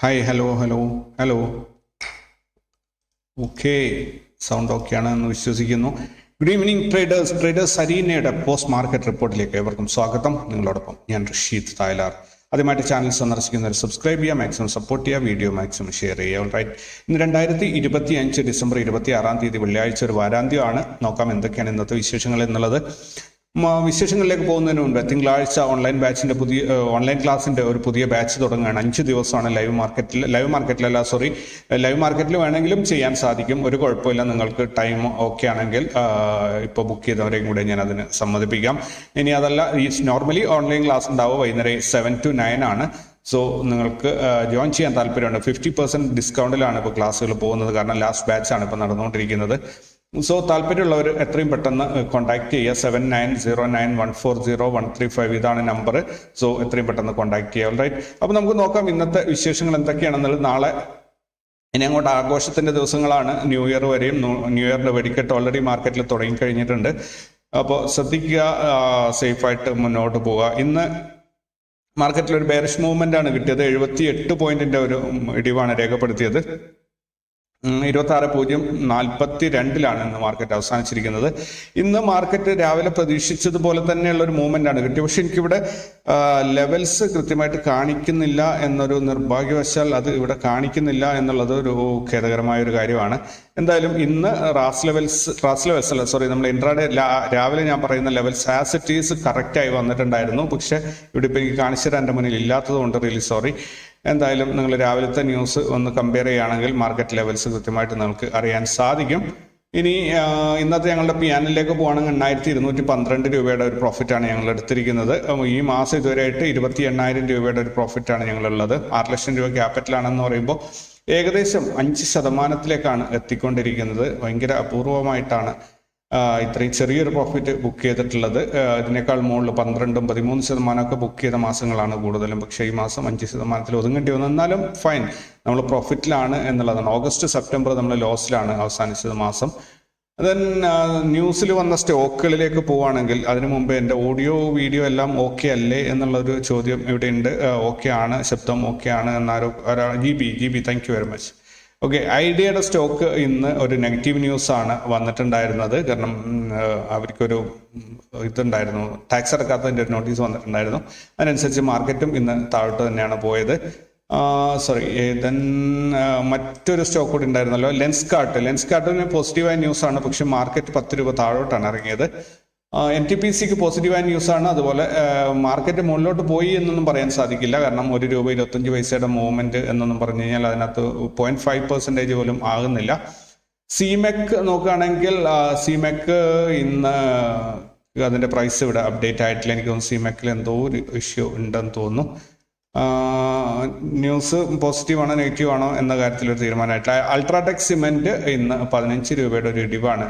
Hi hello hello hello okay sound okay ആണ് എന്ന് വിശ്വസിക്കുന്നു. ഗുഡ് ഈവനിങ് ട്രേഡേഴ്സ് ട്രേഡേഴ്സ് സരീനയുടെ പോസ്റ്റ് മാർക്കറ്റ് റിപ്പോർട്ടിലേക്ക് ഏവർക്കും സ്വാഗതം. നിങ്ങളോടൊപ്പം ഞാൻ റഷീദ് തായ്ലാർ. ആദ്യമായിട്ട് ചാനൽ സന്ദർശിക്കുന്നവർ സബ്സ്ക്രൈബ് ചെയ്യുക മാക്സിമം സപ്പോർട്ട് ചെയ്യുക വീഡിയോ മാക്സിമം ഷെയർ ചെയ്യുക. റൈറ്റ് ഇന്ന് രണ്ടായിരത്തി ഇരുപത്തി അഞ്ച് ഡിസംബർ ഇരുപത്തി ആറാം തീയതി വെള്ളിയാഴ്ച ഒരു വാരാന്ത്യമാണ്. നോക്കാം എന്തൊക്കെയാണ് ഇന്നത്തെ വിശേഷങ്ങൾ എന്നുള്ളത്. വിശേഷങ്ങളിലേക്ക് പോകുന്നതിന് മുൻപ് തിങ്കളാഴ്ച ഓൺലൈൻ ബാച്ചിന്റെ പുതിയ ഓൺലൈൻ ക്ലാസിന്റെ ഒരു പുതിയ ബാച്ച് തുടങ്ങുകയാണ്. അഞ്ച് ദിവസമാണ് ലൈവ് മാർക്കറ്റിൽ ലൈവ് മാർക്കറ്റിലല്ല സോറി ലൈവ് മാർക്കറ്റിൽ വേണമെങ്കിലും ചെയ്യാൻ സാധിക്കും. ഒരു കുഴപ്പമില്ല. നിങ്ങൾക്ക് ടൈം ഓക്കെ ആണെങ്കിൽ ഇപ്പോൾ ബുക്ക് ചെയ്തവരെയും കൂടെ ഞാൻ അതിന് സമ്മതിപ്പിക്കാം. ഇനി അതല്ല ഈ നോർമലി ഓൺലൈൻ ക്ലാസ് ഉണ്ടാവും വൈകുന്നേരം സെവൻ ടു നയൻ ആണ്. സോ നിങ്ങൾക്ക് ജോയിൻ ചെയ്യാൻ താല്പര്യമുണ്ട്. ഫിഫ്റ്റി പെർസെന്റ് ഡിസ്കൗണ്ടിലാണ് ഇപ്പോൾ ക്ലാസ്സുകൾ പോകുന്നത്. കാരണം ലാസ്റ്റ് ബാച്ച് ആണ് ഇപ്പോൾ നടന്നുകൊണ്ടിരിക്കുന്നത്. സോ താല്പര്യമുള്ളവർ എത്രയും പെട്ടെന്ന് കോൺടാക്ട് ചെയ്യുക. Seven nine zero nine one four zero one three five ഇതാണ് നമ്പർ സോ എത്രയും പെട്ടെന്ന് കോൺടാക്ട് ചെയ്യുക. റൈറ്റ് അപ്പോൾ നമുക്ക് നോക്കാം ഇന്നത്തെ വിശേഷങ്ങൾ എന്തൊക്കെയാണെന്നുള്ളത്. നാളെ ഇനി അങ്ങോട്ട് ആഘോഷത്തിന്റെ ദിവസങ്ങളാണ്. ന്യൂ ഇയർ വരെയും ന്യൂ ഇയറിന്റെ വെടിക്കെട്ട് ഓൾറെഡി മാർക്കറ്റിൽ തുടങ്ങി കഴിഞ്ഞിട്ടുണ്ട് അപ്പോൾ ശ്രദ്ധിക്കുക സേഫ് ആയിട്ട് മുന്നോട്ട് പോവുക. ഇന്ന് മാർക്കറ്റിൽ ഒരു ബേറിഷ് മൂവ്മെന്റ് ആണ് കിട്ടിയത്. എഴുപത്തി എട്ട് പോയിന്റിന്റെ ഒരു ഇടിവാണ് രേഖപ്പെടുത്തിയത്. ഇരുപത്തി ആറ് പൂജ്യം നാൽപ്പത്തി രണ്ടിലാണ് ഇന്ന് മാർക്കറ്റ് അവസാനിച്ചിരിക്കുന്നത്. ഇന്ന് മാർക്കറ്റ് രാവിലെ പ്രതീക്ഷിച്ചതുപോലെ തന്നെയുള്ള ഒരു മൂവ്മെന്റ് ആണ് കിട്ടിയത്. പക്ഷെ എനിക്കിവിടെ ലെവൽസ് കൃത്യമായിട്ട് കാണിക്കുന്നില്ല എന്നൊരു നിർഭാഗ്യവശാൽ അത് ഇവിടെ കാണിക്കുന്നില്ല എന്നുള്ളത് ഒരു ഖേദകരമായ ഒരു കാര്യമാണ്. എന്തായാലും ഇന്ന് റാസ് ലെവൽസ് റാസ് ലെവൽസ് അല്ല സോറി നമ്മൾ ഇൻട്രാഡേ രാവിലെ ഞാൻ പറയുന്ന levels as it is correct ആയി വന്നിട്ടുണ്ടായിരുന്നു. പക്ഷെ ഇവിടെ ഇപ്പൊ എനിക്ക് കാണിച്ചു തരാൻ മുന്നിൽ ഇല്ലാത്തത് കൊണ്ട് റിയലി സോറി എന്തായാലും നിങ്ങൾ രാവിലത്തെ ന്യൂസ് ഒന്ന് കമ്പയർ ചെയ്യുകയാണെങ്കിൽ മാർക്കറ്റ് ലെവൽസ് കൃത്യമായിട്ട് നിങ്ങൾക്ക് അറിയാൻ സാധിക്കും. ഇനി ഇന്നത്തെ ഞങ്ങളുടെ പിയാനിലേക്ക് പോകുകയാണെങ്കിൽ എണ്ണായിരത്തി ഇരുന്നൂറ്റി പന്ത്രണ്ട് രൂപയുടെ ഒരു പ്രോഫിറ്റാണ് ഞങ്ങൾ എടുത്തിരിക്കുന്നത്. ഈ മാസം ഇതുവരെയായിട്ട് ഇരുപത്തി എണ്ണായിരം രൂപയുടെ ഒരു പ്രോഫിറ്റാണ് ഞങ്ങളുള്ളത്. ആറ് ലക്ഷം രൂപ ക്യാപിറ്റലാണെന്ന് പറയുമ്പോൾ ഏകദേശം അഞ്ച് ശതമാനത്തിലേക്കാണ് എത്തിക്കൊണ്ടിരിക്കുന്നത്. ഭയങ്കര അപൂർവമായിട്ടാണ് ഇത്രയും ചെറിയൊരു പ്രോഫിറ്റ് ബുക്ക് ചെയ്തിട്ടുള്ളത്. ഇതിനേക്കാൾ മുകളിൽ പന്ത്രണ്ടും പതിമൂന്ന് ശതമാനമൊക്കെ ബുക്ക് ചെയ്ത മാസങ്ങളാണ് കൂടുതലും. പക്ഷേ ഈ മാസം അഞ്ച് ശതമാനത്തിൽ ഒതുങ്ങേണ്ടി വന്നു. എന്നാലും ഫൈൻ നമ്മൾ പ്രോഫിറ്റിലാണ് എന്നുള്ളതാണ്. ഓഗസ്റ്റ് സെപ്റ്റംബർ നമ്മൾ ലോസിലാണ് അവസാനിച്ചത് മാസം. ദെൻ ന്യൂസിൽ വന്ന സ്റ്റോക്കുകളിലേക്ക് പോവുകയാണെങ്കിൽ അതിനു മുമ്പ് എന്റെ ഓഡിയോ വീഡിയോ എല്ലാം ഓക്കെ അല്ലേ എന്നുള്ളൊരു ചോദ്യം ഇവിടെ ഉണ്ട് ഓക്കെ ആണ്. ശബ്ദം ഓക്കെ ആണ് എന്നാരോ G B G B thank you very much okay ഐഡിയയുടെ stock ഇന്ന് ഒരു നെഗറ്റീവ് ന്യൂസ് ആണ് വന്നിട്ടുണ്ടായിരുന്നത്. കാരണം അവർക്കൊരു ഇതുണ്ടായിരുന്നു. ടാക്സ് അടക്കാത്തതിന്റെ ഒരു നോട്ടീസ് വന്നിട്ടുണ്ടായിരുന്നു. അതിനനുസരിച്ച് മാർക്കറ്റും ഇന്ന് താഴോട്ട് തന്നെയാണ് പോയത്. സോറി ദെൻ മറ്റൊരു സ്റ്റോക്ക് കൂടി ഉണ്ടായിരുന്നല്ലോ ലെൻസ് കാർട്ട് ലെൻസ് കാർട്ടിന് പോസിറ്റീവായ ന്യൂസ് ആണ്. പക്ഷെ മാർക്കറ്റ് പത്ത് രൂപ താഴോട്ടാണ് ഇറങ്ങിയത്. എൻ ടി പി സിക്ക് പോസിറ്റീവായ ന്യൂസ് ആണ്. അതുപോലെ മാർക്കറ്റ് മുകളിലോട്ട് പോയി എന്നൊന്നും പറയാൻ സാധിക്കില്ല. കാരണം ഒരു രൂപ ഇരുപത്തഞ്ച് പൈസയുടെ മൂവ്മെന്റ് എന്നൊന്നും പറഞ്ഞു കഴിഞ്ഞാൽ അതിനകത്ത് പോയിന്റ് ഫൈവ് പെർസെന്റേജ് പോലും ആകുന്നില്ല. സിമെക് നോക്കുകയാണെങ്കിൽ സിമെക് ഇന്ന് അതിന്റെ പ്രൈസ് ഇവിടെ അപ്ഡേറ്റ് ആയിട്ടില്ല. എനിക്ക് തോന്നുന്നു സിമെക്കിൽ എന്തോ ഒരു ഇഷ്യൂ ഉണ്ടെന്ന് തോന്നുന്നു. ന്യൂസ് പോസിറ്റീവാണോ നെഗറ്റീവാണോ എന്ന കാര്യത്തിൽ ഒരു തീരുമാനമായിട്ട്. അൾട്രാടെക് സിമെന്റ് ഇന്ന് പതിനഞ്ച് രൂപയുടെ ഒരു ഇടിവാണ്.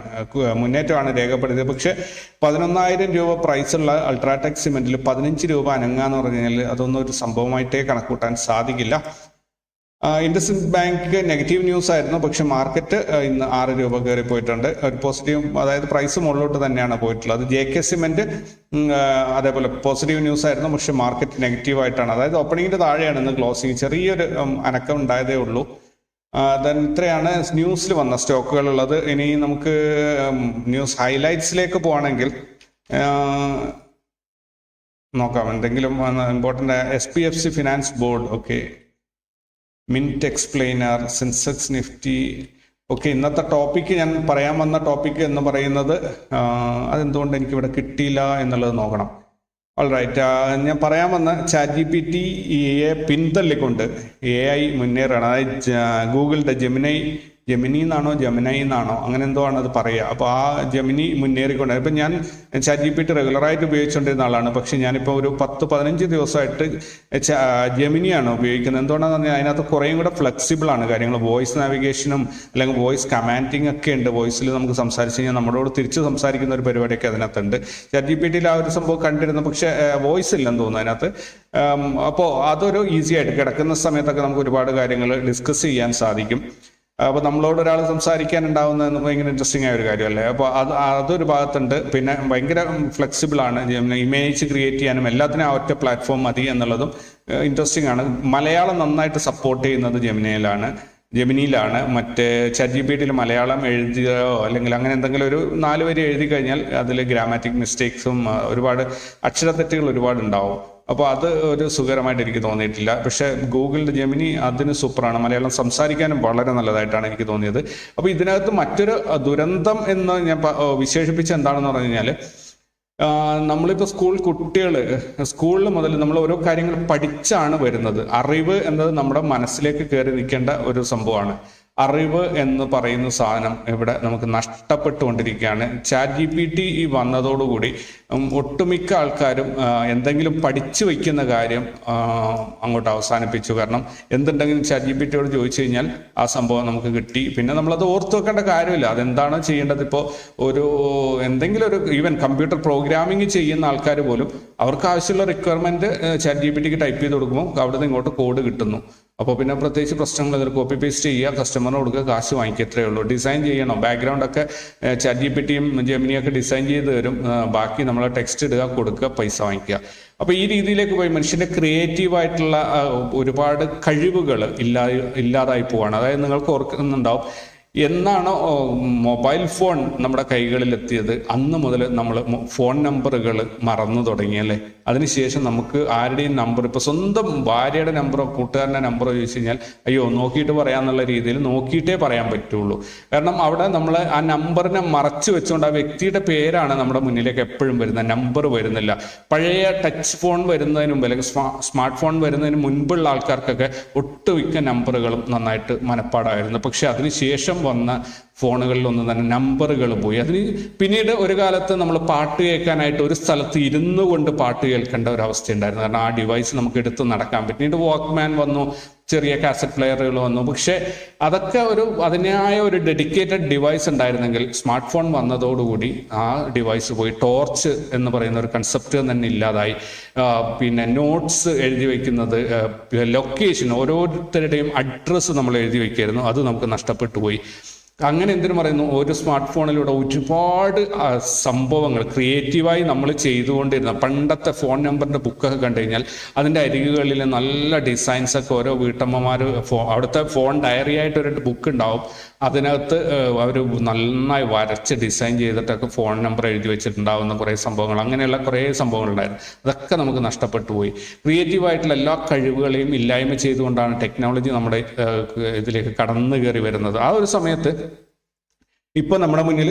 മുന്നേറ്റമാണ് രേഖപ്പെടുത്തിയത്. പക്ഷേ പതിനൊന്നായിരം രൂപ പ്രൈസുള്ള അൾട്രാടെക് സിമെന്റിൽ പതിനഞ്ച് രൂപ അനങ്ങാന്ന് പറഞ്ഞു കഴിഞ്ഞാൽ അതൊന്നും ഒരു സംഭവമായിട്ടേ കണക്കൂട്ടാൻ സാധിക്കില്ല. ഇൻഡസ്ഇൻഡ് ബാങ്ക് നെഗറ്റീവ് ന്യൂസ് ആയിരുന്നു പക്ഷെ മാർക്കറ്റ് ഇന്ന് ആറ് രൂപ കയറി പോയിട്ടുണ്ട്. ഒരു പോസിറ്റീവ് അതായത് പ്രൈസ് മുകളിലോട്ട് തന്നെയാണ് പോയിട്ടുള്ളത്. അത് ജെ കെ സിമെന്റ് അതേപോലെ പോസിറ്റീവ് ന്യൂസ് ആയിരുന്നു പക്ഷെ മാർക്കറ്റ് നെഗറ്റീവ് ആയിട്ടാണ് അതായത് ഓപ്പണിങ്ങിന്റെ താഴെയാണ് ഇന്ന് ക്ലോസിങ്. ചെറിയൊരു അനക്കം ഉണ്ടായതേ ഉള്ളൂ. ദെൻ ഇത്രയാണ് ന്യൂസിൽ വന്ന സ്റ്റോക്കുകൾ ഉള്ളത് ഇനി നമുക്ക് ന്യൂസ് ഹൈലൈറ്റ്സിലേക്ക് പോവാണെങ്കിൽ നോക്കാം. എന്തെങ്കിലും important S P F C finance board. Okay. Mint explainer Sensex Nifty. Okay ഇന്നത്തെ ടോപ്പിക്ക് ഞാൻ പറയാൻ വന്ന ടോപ്പിക്ക് എന്ന് പറയുന്നത് അതെന്തുകൊണ്ട് എനിക്ക് ഇവിടെ കിട്ടിയില്ല എന്നുള്ളത് നോക്കണം. ഓൾറൈറ്റ് ഞാൻ പറയാൻ വന്ന chat G P T A പിന്തള്ളിക്കൊണ്ട് എ ഐ മുന്നേറാണ്. അതായത് ഗൂഗിളിന്റെ ജെമിനൈ ജെമിനി എന്നാണോ ജെമിനൈ എന്നാണോ അങ്ങനെ എന്തോ ആണ് അത് പറയുക. അപ്പോൾ ആ ജമിനി മുന്നേറിക്കൊണ്ട് ഇപ്പം ഞാൻ ചാറ്റ് ജി പി ടി റെഗുലറായിട്ട് ഉപയോഗിച്ചുകൊണ്ടിരുന്ന ആളാണ്. പക്ഷെ ഞാനിപ്പോൾ ഒരു പത്ത് പതിനഞ്ച് ദിവസമായിട്ട് ജെമിനിയാണ് ഉപയോഗിക്കുന്നത്. എന്തുകൊണ്ടാണെന്ന് പറഞ്ഞാൽ അതിനകത്ത് കുറേയും കൂടെ ഫ്ലെക്സിബിൾ ആണ് കാര്യങ്ങൾ. വോയിസ് നാവിഗേഷനും അല്ലെങ്കിൽ വോയിസ് കമാൻഡിങ് ഒക്കെ ഉണ്ട്. വോയിസിൽ നമുക്ക് സംസാരിച്ച് കഴിഞ്ഞാൽ നമ്മളോട് തിരിച്ച് സംസാരിക്കുന്ന ഒരു പരിപാടിയൊക്കെ അതിനകത്തുണ്ട്. ചാറ്റ് ജി പി ടിയിൽ ആ ഒരു സംഭവം കണ്ടിരുന്നു. പക്ഷേ വോയിസ് ഇല്ലെന്ന് തോന്നുന്നു അതിനകത്ത്. അപ്പോൾ അതൊരു ഈസി ആയിട്ട് കിടക്കുന്ന സമയത്തൊക്കെ നമുക്ക് ഒരുപാട് കാര്യങ്ങൾ ഡിസ്കസ് ചെയ്യാൻ സാധിക്കും. അപ്പോൾ നമ്മളോട് ഒരാൾ സംസാരിക്കാൻ ഉണ്ടാവുന്ന ഭയങ്കര ഇൻട്രസ്റ്റിംഗ് ആയ ഒരു കാര്യമല്ലേ? അപ്പോൾ അത് അതൊരു ഭാഗത്തുണ്ട്. പിന്നെ ഭയങ്കര ഫ്ലെക്സിബിൾ ആണ്. ഇമേജ് ക്രിയേറ്റ് ചെയ്യാനും എല്ലാത്തിനും ആ ഒറ്റ പ്ലാറ്റ്ഫോം മതി എന്നുള്ളതും ഇൻട്രസ്റ്റിംഗ് ആണ്. മലയാളം നന്നായിട്ട് സപ്പോർട്ട് ചെയ്യുന്നത് ജെമിനയിലാണ്. ജെമിനിയിലാണ്. മറ്റേ ചാറ്റ് മലയാളം എഴുതിയോ അല്ലെങ്കിൽ അങ്ങനെ എന്തെങ്കിലും ഒരു നാല് വരി എഴുതി കഴിഞ്ഞാൽ അതിൽ ഗ്രാമാറ്റിക് മിസ്റ്റേക്സും ഒരുപാട് അക്ഷരത്തെറ്റുകൾ ഒരുപാട് ഉണ്ടാവും അപ്പോൾ അത് ഒരു സുഖകരമായിട്ട് എനിക്ക് തോന്നിയിട്ടില്ല. പക്ഷേ ഗൂഗിളിന്റെ ജെമിനി അതിന് സൂപ്പറാണ്. മലയാളം സംസാരിക്കാനും വളരെ നല്ലതായിട്ടാണ് എനിക്ക് തോന്നിയത്. അപ്പോൾ ഇതിനകത്ത് മറ്റൊരു ദുരന്തം എന്ന് ഞാൻ വിശേഷിപ്പിച്ച എന്താണെന്ന് പറഞ്ഞു കഴിഞ്ഞാൽ നമ്മളിപ്പോൾ സ്കൂൾ കുട്ടികൾ സ്കൂളിൽ മുതൽ നമ്മൾ ഓരോ കാര്യങ്ങൾ പഠിച്ചാണ് വരുന്നത്. അറിവ് എന്നത് നമ്മുടെ മനസ്സിലേക്ക് കയറി നിൽക്കേണ്ട ഒരു സംഭവമാണ്. അറിവ് എന്ന് പറയുന്ന സാധനം ഇവിടെ നമുക്ക് നഷ്ടപ്പെട്ടുകൊണ്ടിരിക്കുകയാണ്. ചാറ്റ് ജി പി ടി ഈ വന്നതോടുകൂടി ഒട്ടുമിക്ക ആൾക്കാരും എന്തെങ്കിലും പഠിച്ചു വയ്ക്കുന്ന കാര്യം അങ്ങോട്ട് അവസാനിപ്പിച്ചു. കാരണം എന്തുണ്ടെങ്കിലും ചാറ്റ് ജി പി ടിയോട് ചോദിച്ചു കഴിഞ്ഞാൽ ആ സംഭവം നമുക്ക് കിട്ടി. പിന്നെ നമ്മളത് ഓർത്തു വെക്കേണ്ട കാര്യമില്ല. അതെന്താണ് ചെയ്യേണ്ടത്? ഇപ്പോൾ ഒരു എന്തെങ്കിലും ഒരു ഈവൻ കമ്പ്യൂട്ടർ പ്രോഗ്രാമിംഗ് ചെയ്യുന്ന ആൾക്കാർ പോലും അവർക്ക് ആവശ്യമുള്ള റിക്വയർമെന്റ് ചാറ്റ് ജി പി ടിക്ക് ടൈപ്പ് ചെയ്ത് കൊടുക്കുമ്പോൾ അവിടുന്ന് ഇങ്ങോട്ട് കോഡ് കിട്ടുന്നു. അപ്പോൾ പിന്നെ പ്രത്യേകിച്ച് പ്രശ്നങ്ങൾ കോപ്പി പേസ്റ്റ് ചെയ്യുക കസ്റ്റമറിന് കൊടുക്കുക കാശ് വാങ്ങിക്കത്രേ ഉള്ളൂ. ഡിസൈൻ ചെയ്യണം. ബാക്ക്ഗ്രൗണ്ട് ഒക്കെ ചാറ്റ് ജി പി ടിയും ജെമിനിയൊക്കെ ഡിസൈൻ ചെയ്ത് തരും. ബാക്കി നമ്മൾ ടെക്സ്റ്റ് ഇടുക കൊടുക്കുക പൈസ വാങ്ങിക്കുക. അപ്പോൾ ഈ രീതിയിലേക്ക് പോയി മനുഷ്യന്റെ ക്രിയേറ്റീവ് ആയിട്ടുള്ള ഒരുപാട് കഴിവുകൾ ഇല്ലാ ഇല്ലാതായി പോവാണ്. അതായത് നിങ്ങൾക്ക് ഓർക്കുന്നുണ്ടാവും എന്നാണ് മൊബൈൽ ഫോൺ നമ്മുടെ കൈകളിൽ എത്തിയത് അന്ന് മുതൽ നമ്മൾ ഫോൺ നമ്പറുകൾ മറന്നു തുടങ്ങി അല്ലേ? അതിനുശേഷം നമുക്ക് ആരുടെയും നമ്പർ ഇപ്പൊ സ്വന്തം ഭാര്യയുടെ നമ്പറോ കൂട്ടുകാരന്റെ നമ്പറോ ചോദിച്ചു കഴിഞ്ഞാൽ അയ്യോ നോക്കിയിട്ട് പറയാന്നുള്ള രീതിയിൽ നോക്കിയിട്ടേ പറയാൻ പറ്റുള്ളൂ. കാരണം അവിടെ നമ്മൾ ആ നമ്പറിനെ മറച്ചു വെച്ചുകൊണ്ട് ആ വ്യക്തിയുടെ പേരാണ് നമ്മുടെ മുന്നിലേക്ക് എപ്പോഴും വരുന്നത്. നമ്പർ വരുന്നില്ല. പഴയ ടച്ച് ഫോൺ വരുന്നതിന് മുമ്പ് അല്ലെങ്കിൽ സ്മാർട്ട് ഫോൺ വരുന്നതിന് മുൻപുള്ള ആൾക്കാർക്കൊക്കെ ഒട്ടുമിക്ക നമ്പറുകളും നന്നായിട്ട് മനപ്പാടായിരുന്നു. പക്ഷെ അതിനുശേഷം വന്ന ഫോണുകളിലൊന്നും തന്നെ നമ്പറുകൾ പോയി. അതിന് പിന്നീട് ഒരു കാലത്ത് നമ്മൾ പാട്ട് കേൾക്കാനായിട്ട് ഒരു സ്ഥലത്ത് ഇരുന്നു കൊണ്ട് പാട്ട് കേൾക്കേണ്ട ഒരു അവസ്ഥ ഉണ്ടായിരുന്നു കാരണം ആ ഡിവൈസ് നമുക്ക് എടുത്ത് നടക്കാൻ പിന്നീട് വാക്ക്മാൻ വന്നു ചെറിയ കാസറ്റ് പ്ലെയറുകൾ വന്നു. പക്ഷെ അതൊക്കെ ഒരു അതിനായ ഒരു ഡെഡിക്കേറ്റഡ് ഡിവൈസ് ഉണ്ടായിരുന്നെങ്കിൽ സ്മാർട്ട് ഫോൺ വന്നതോടുകൂടി ആ ഡിവൈസ് പോയി ടോർച്ച് എന്ന് പറയുന്ന ഒരു കൺസെപ്റ്റ് തന്നെ ഇല്ലാതായി. പിന്നെ നോട്ട്സ് എഴുതി വയ്ക്കുന്നത് ലൊക്കേഷൻ ഓരോരുത്തരുടെയും അഡ്രസ്സ് നമ്മൾ എഴുതി വയ്ക്കായിരുന്നു അത് നമുക്ക് നഷ്ടപ്പെട്ടു പോയി. അങ്ങനെ എന്തിനു പറയുന്നു? ഒരു സ്മാർട്ട് ഫോണിലൂടെ ഒരുപാട് സംഭവങ്ങൾ ക്രിയേറ്റീവായി നമ്മൾ ചെയ്തുകൊണ്ടിരുന്ന പണ്ടത്തെ ഫോൺ നമ്പറിന്റെ ബുക്കൊക്കെ കണ്ടു കഴിഞ്ഞാൽ അതിന്റെ അരികുകളിൽ നല്ല ഡിസൈൻസൊക്കെ ഓരോ വീട്ടമ്മമാർ ഫോ അവിടുത്തെ ഫോൺ ഡയറി ആയിട്ട് ഒരു ബുക്ക് ഉണ്ടാവും. അതിനകത്ത് അവർ നന്നായി വരച്ച് ഡിസൈൻ ചെയ്തിട്ടൊക്കെ ഫോൺ നമ്പർ എഴുതി വെച്ചിട്ടുണ്ടാവുന്ന കുറേ സംഭവങ്ങൾ അങ്ങനെയുള്ള കുറേ സംഭവങ്ങൾ ഉണ്ടായിരുന്നു അതൊക്കെ നമുക്ക് നഷ്ടപ്പെട്ടു പോയി. ക്രിയേറ്റീവ് ആയിട്ടുള്ള എല്ലാ കഴിവുകളെയും ഇല്ലായ്മ ചെയ്തുകൊണ്ടാണ് ടെക്നോളജി നമ്മുടെ ഇതിലേക്ക് കടന്നു കയറി വരുന്നത്. ആ ഒരു സമയത്ത് ഇപ്പൊ നമ്മുടെ മുന്നിൽ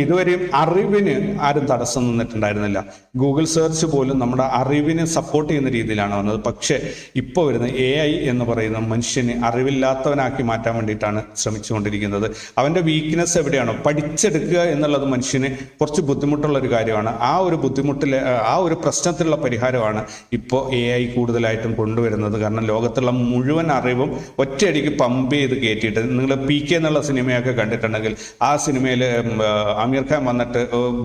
ഇതുവരെയും അറിവിന് ആരും തടസ്സം നിന്നിട്ടുണ്ടായിരുന്നില്ല. ഗൂഗിൾ സെർച്ച് പോലും നമ്മുടെ അറിവിനെ സപ്പോർട്ട് ചെയ്യുന്ന രീതിയിലാണ് വന്നത്. പക്ഷേ ഇപ്പോൾ വരുന്ന എ ഐ എന്ന് പറയുന്ന മനുഷ്യനെ അറിവില്ലാത്തവനാക്കി മാറ്റാൻ വേണ്ടിയിട്ടാണ് ശ്രമിച്ചുകൊണ്ടിരിക്കുന്നത്. അവന്റെ വീക്ക്നെസ് എവിടെയാണോ? പഠിച്ചെടുക്കുക എന്നുള്ളത് മനുഷ്യന് കുറച്ച് ബുദ്ധിമുട്ടുള്ള ഒരു കാര്യമാണ്. ആ ഒരു ബുദ്ധിമുട്ടിലെ ആ ഒരു പ്രശ്നത്തിലുള്ള പരിഹാരമാണ് ഇപ്പോൾ എ ഐ കൂടുതലായിട്ടും കൊണ്ടുവരുന്നത്. കാരണം ലോകത്തുള്ള മുഴുവൻ അറിവും ഒറ്റയടിക്ക് പമ്പ് ചെയ്ത് കയറ്റിയിട്ട് നിങ്ങൾ പി കെ എന്നുള്ള സിനിമയൊക്കെ കണ്ടിട്ടുണ്ടെങ്കിൽ ആ സിനിമയിൽ അമീർ ഖാൻ വന്നിട്ട്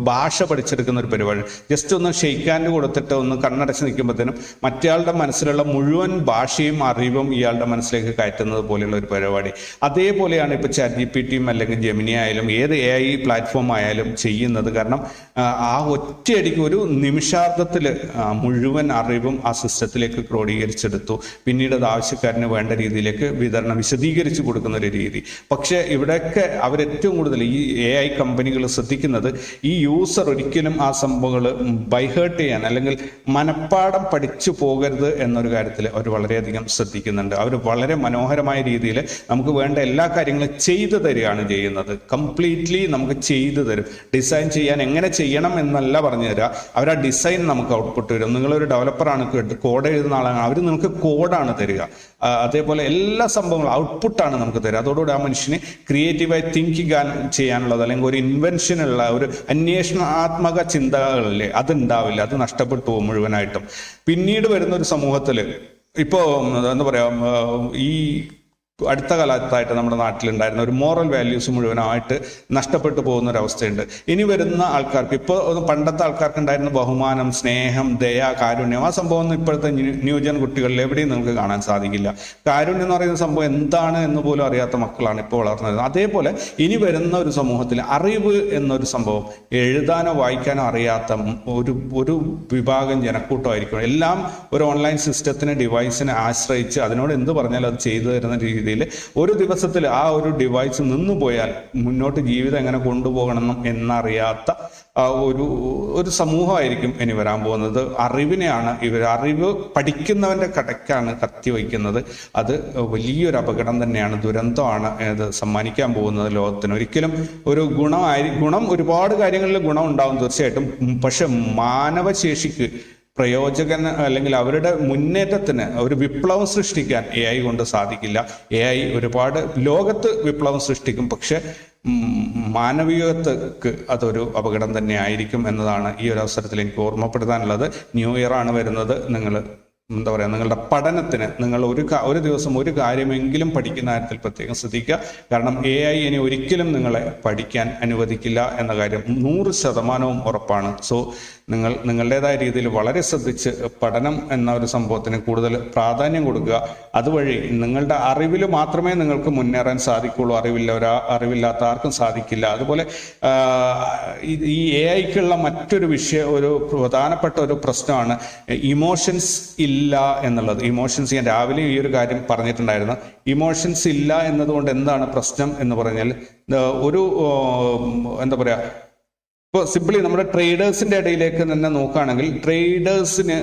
ഭാഷ പഠിച്ചെടുക്കുന്ന ഒരു പരിപാടി. ജസ്റ്റ് ഒന്ന് ഷെയ്ക്ക് ഹാൻഡ് കൊടുത്തിട്ട് ഒന്ന് കണ്ണടച്ച് നിൽക്കുമ്പോഴത്തേനും മറ്റേയാളുടെ മനസ്സിലുള്ള മുഴുവൻ ഭാഷയും അറിവും ഇയാളുടെ മനസ്സിലേക്ക് കയറ്റുന്നത് പോലെയുള്ള ഒരു പരിപാടി. അതേപോലെയാണ് ഇപ്പോൾ ചാറ്റ് ജി പി ടിയും അല്ലെങ്കിൽ ജെമിനി ആയാലും ഏത് എ ഐ പ്ലാറ്റ്ഫോം ആയാലും ചെയ്യുന്നത്. കാരണം ആ, ഒറ്റയടിക്ക് ഒരു നിമിഷാർദ്ധത്തിൽ മുഴുവൻ അറിവും ആ സിസ്റ്റത്തിലേക്ക് ക്രോഡീകരിച്ചെടുത്തു. പിന്നീട് അത് ആവശ്യക്കാരന് വേണ്ട രീതിയിലേക്ക് വിതരണം വിശദീകരിച്ച് കൊടുക്കുന്ന ഒരു രീതി. പക്ഷേ ഇവിടെയൊക്കെ അവരേറ്റവും കൂടുതൽ ഈ എ ഐ കമ്പനികൾ ശ്രദ്ധിക്കുന്നത് ഈ യൂസർ ഒരിക്കലും ആ സംഭവങ്ങൾ ബൈഹേർട്ട് ചെയ്യാൻ അല്ലെങ്കിൽ മനപ്പാടം പഠിച്ചു പോകരുത് എന്നൊരു കാര്യത്തിൽ അവർ വളരെയധികം ശ്രദ്ധിക്കുന്നുണ്ട്. അവർ വളരെ മനോഹരമായ രീതിയിൽ നമുക്ക് വേണ്ട എല്ലാ കാര്യങ്ങളും ചെയ്തു തരികയാണ് ചെയ്യുന്നത്. കംപ്ലീറ്റ്ലി നമുക്ക് ചെയ്തു തരും. ഡിസൈൻ ചെയ്യാൻ എങ്ങനെ ചെയ്യണം എന്നല്ല പറഞ്ഞു തരിക അവർ ആ ഡിസൈൻ നമുക്ക് ഔട്ട്പുട്ട് തരും. നിങ്ങളൊരു ഡെവലപ്പറാണ് കോഡ് എഴുതുന്ന ആളാണ്. അവർ നിങ്ങൾക്ക് കോഡാണ് തരിക. അതേപോലെ എല്ലാ സംഭവങ്ങളും ഔട്ട്പുട്ടാണ് നമുക്ക് തരിക. അതോടുകൂടി ആ മനുഷ്യന് ക്രിയേറ്റീവായി തിങ്കിങ് ചെയ്യാനുള്ളത് അല്ലെങ്കിൽ ഒരു ഇൻവെൻഷനുള്ള ഒരു അന്വേഷണാത്മക ചിന്തകളില്ലേ അതുണ്ടാവില്ല അത് നഷ്ടപ്പെട്ടു പോകും മുഴുവനായിട്ടും. പിന്നീട് വരുന്ന ഒരു സമൂഹത്തിൽ ഇപ്പോ എന്താ പറയാ ഈ അടുത്ത കാലത്തായിട്ട് നമ്മുടെ നാട്ടിലുണ്ടായിരുന്ന ഒരു മോറൽ വാല്യൂസ് മുഴുവനായിട്ട് നഷ്ടപ്പെട്ടു പോകുന്ന ഒരു അവസ്ഥയുണ്ട് ഇനി വരുന്ന ആൾക്കാർക്ക് ഇപ്പോൾ പണ്ടത്തെ ആൾക്കാർക്ക് ഉണ്ടായിരുന്ന ബഹുമാനം സ്നേഹം ദയ കാരുണ്യം ആ സംഭവം ഒന്നും ഇപ്പോഴത്തെ ന്യൂ- ന്യൂജൻ കുട്ടികളിൽ എവിടെയും നമുക്ക് കാണാൻ സാധിക്കില്ല. കാരുണ്യം എന്ന് പറയുന്ന സംഭവം എന്താണ് എന്ന് പോലും അറിയാത്ത മക്കളാണ് ഇപ്പോൾ വളർന്നത്. അതേപോലെ ഇനി വരുന്ന ഒരു സമൂഹത്തിൽ അറിവ് എന്നൊരു സംഭവം എഴുതാനോ വായിക്കാനോ അറിയാത്ത ഒരു ഒരു വിഭാഗം ജനക്കൂട്ടമായിരിക്കും. എല്ലാം ഒരു ഓൺലൈൻ സിസ്റ്റത്തിന് ഡിവൈസിനെ ആശ്രയിച്ച് അതിനോട് എന്ത് പറഞ്ഞാലും അത് ചെയ്തു തരുന്ന രീതിയിൽ ഒരു ദിവസത്തിൽ ആ ഒരു ഡിവൈസ് നിന്നു പോയാൽ മുന്നോട്ട് ജീവിതം എങ്ങനെ കൊണ്ടുപോകണം എന്നറിയാത്ത ഒരു ഒരു സമൂഹമായിരിക്കും ഇനി വരാൻ പോകുന്നത്. അറിവിനെയാണ് ഇവർ അറിവ് പഠിക്കുന്നവന്റെ കടക്കാണ് കത്തി വയ്ക്കുന്നത്. അത് വലിയൊരു അപകടം തന്നെയാണ് ദുരന്തമാണ് ഇത് സമ്മാനിക്കാൻ പോകുന്നത് ലോകത്തിന്. ഒരിക്കലും ഒരു ഗുണമായി ഗുണം ഒരുപാട് കാര്യങ്ങളിൽ ഗുണം ഉണ്ടാവും തീർച്ചയായിട്ടും. പക്ഷെ മാനവശേഷിക്ക് പ്രയോജകൻ അല്ലെങ്കിൽ അവരുടെ മുന്നേറ്റത്തിന് ഒരു വിപ്ലവം സൃഷ്ടിക്കാൻ എ ഐ കൊണ്ട് സാധിക്കില്ല. എ ഐ ഒരുപാട് ലോകത്ത് വിപ്ലവം സൃഷ്ടിക്കും. പക്ഷെ മാനവികതക്ക് അതൊരു അപകടം തന്നെ ആയിരിക്കും എന്നതാണ് ഈ ഒരു അവസരത്തിൽ എനിക്ക് ഓർമ്മപ്പെടുത്താനുള്ളത്. ന്യൂ ഇയർ ആണ് വരുന്നത്. നിങ്ങൾ എന്താ പറയുക നിങ്ങളുടെ പഠനത്തിന് നിങ്ങൾ ഒരു ഒരു ദിവസം ഒരു കാര്യമെങ്കിലും പഠിക്കുന്ന കാര്യത്തിൽ പ്രത്യേകം ശ്രദ്ധിക്കുക. കാരണം എ ഐ ഇനി ഒരിക്കലും നിങ്ങളെ പഠിക്കാൻ അനുവദിക്കില്ല എന്ന കാര്യം നൂറ് ശതമാനവും ഉറപ്പാണ്. സോ നിങ്ങൾ നിങ്ങളുടേതായ രീതിയിൽ വളരെ ശ്രദ്ധിച്ച് പഠനം എന്ന ഒരു സംഭവത്തിന് കൂടുതൽ പ്രാധാന്യം കൊടുക്കുക. അതുവഴി നിങ്ങളുടെ അറിവിൽ മാത്രമേ നിങ്ങൾക്ക് മുന്നേറാൻ സാധിക്കുള്ളൂ അറിവില്ല ഒരാ അറിവില്ലാത്ത ആർക്കും സാധിക്കില്ല. അതുപോലെ ഈ- എ ഐക്കുള്ള മറ്റൊരു വിഷയ ഒരു പ്രധാനപ്പെട്ട ഒരു പ്രശ്നമാണ് ഇമോഷൻസ് ഇല്ല. എന്നുള്ളത്. ഇമോഷൻസ് ഞാൻ രാവിലെ ഈ ഒരു കാര്യം പറഞ്ഞിട്ടുണ്ടായിരുന്നു. ഇമോഷൻസ് ഇല്ല എന്നതുകൊണ്ട് എന്താണ് പ്രശ്നം എന്ന് പറഞ്ഞാൽ ഒരു എന്താ പറയാ ഇപ്പോൾ സിംപ്ലി നമ്മുടെ ട്രേഡേഴ്സിന്റെ ഇടയിലേക്ക് തന്നെ നോക്കുകയാണെങ്കിൽ ട്രേഡേഴ്സിന്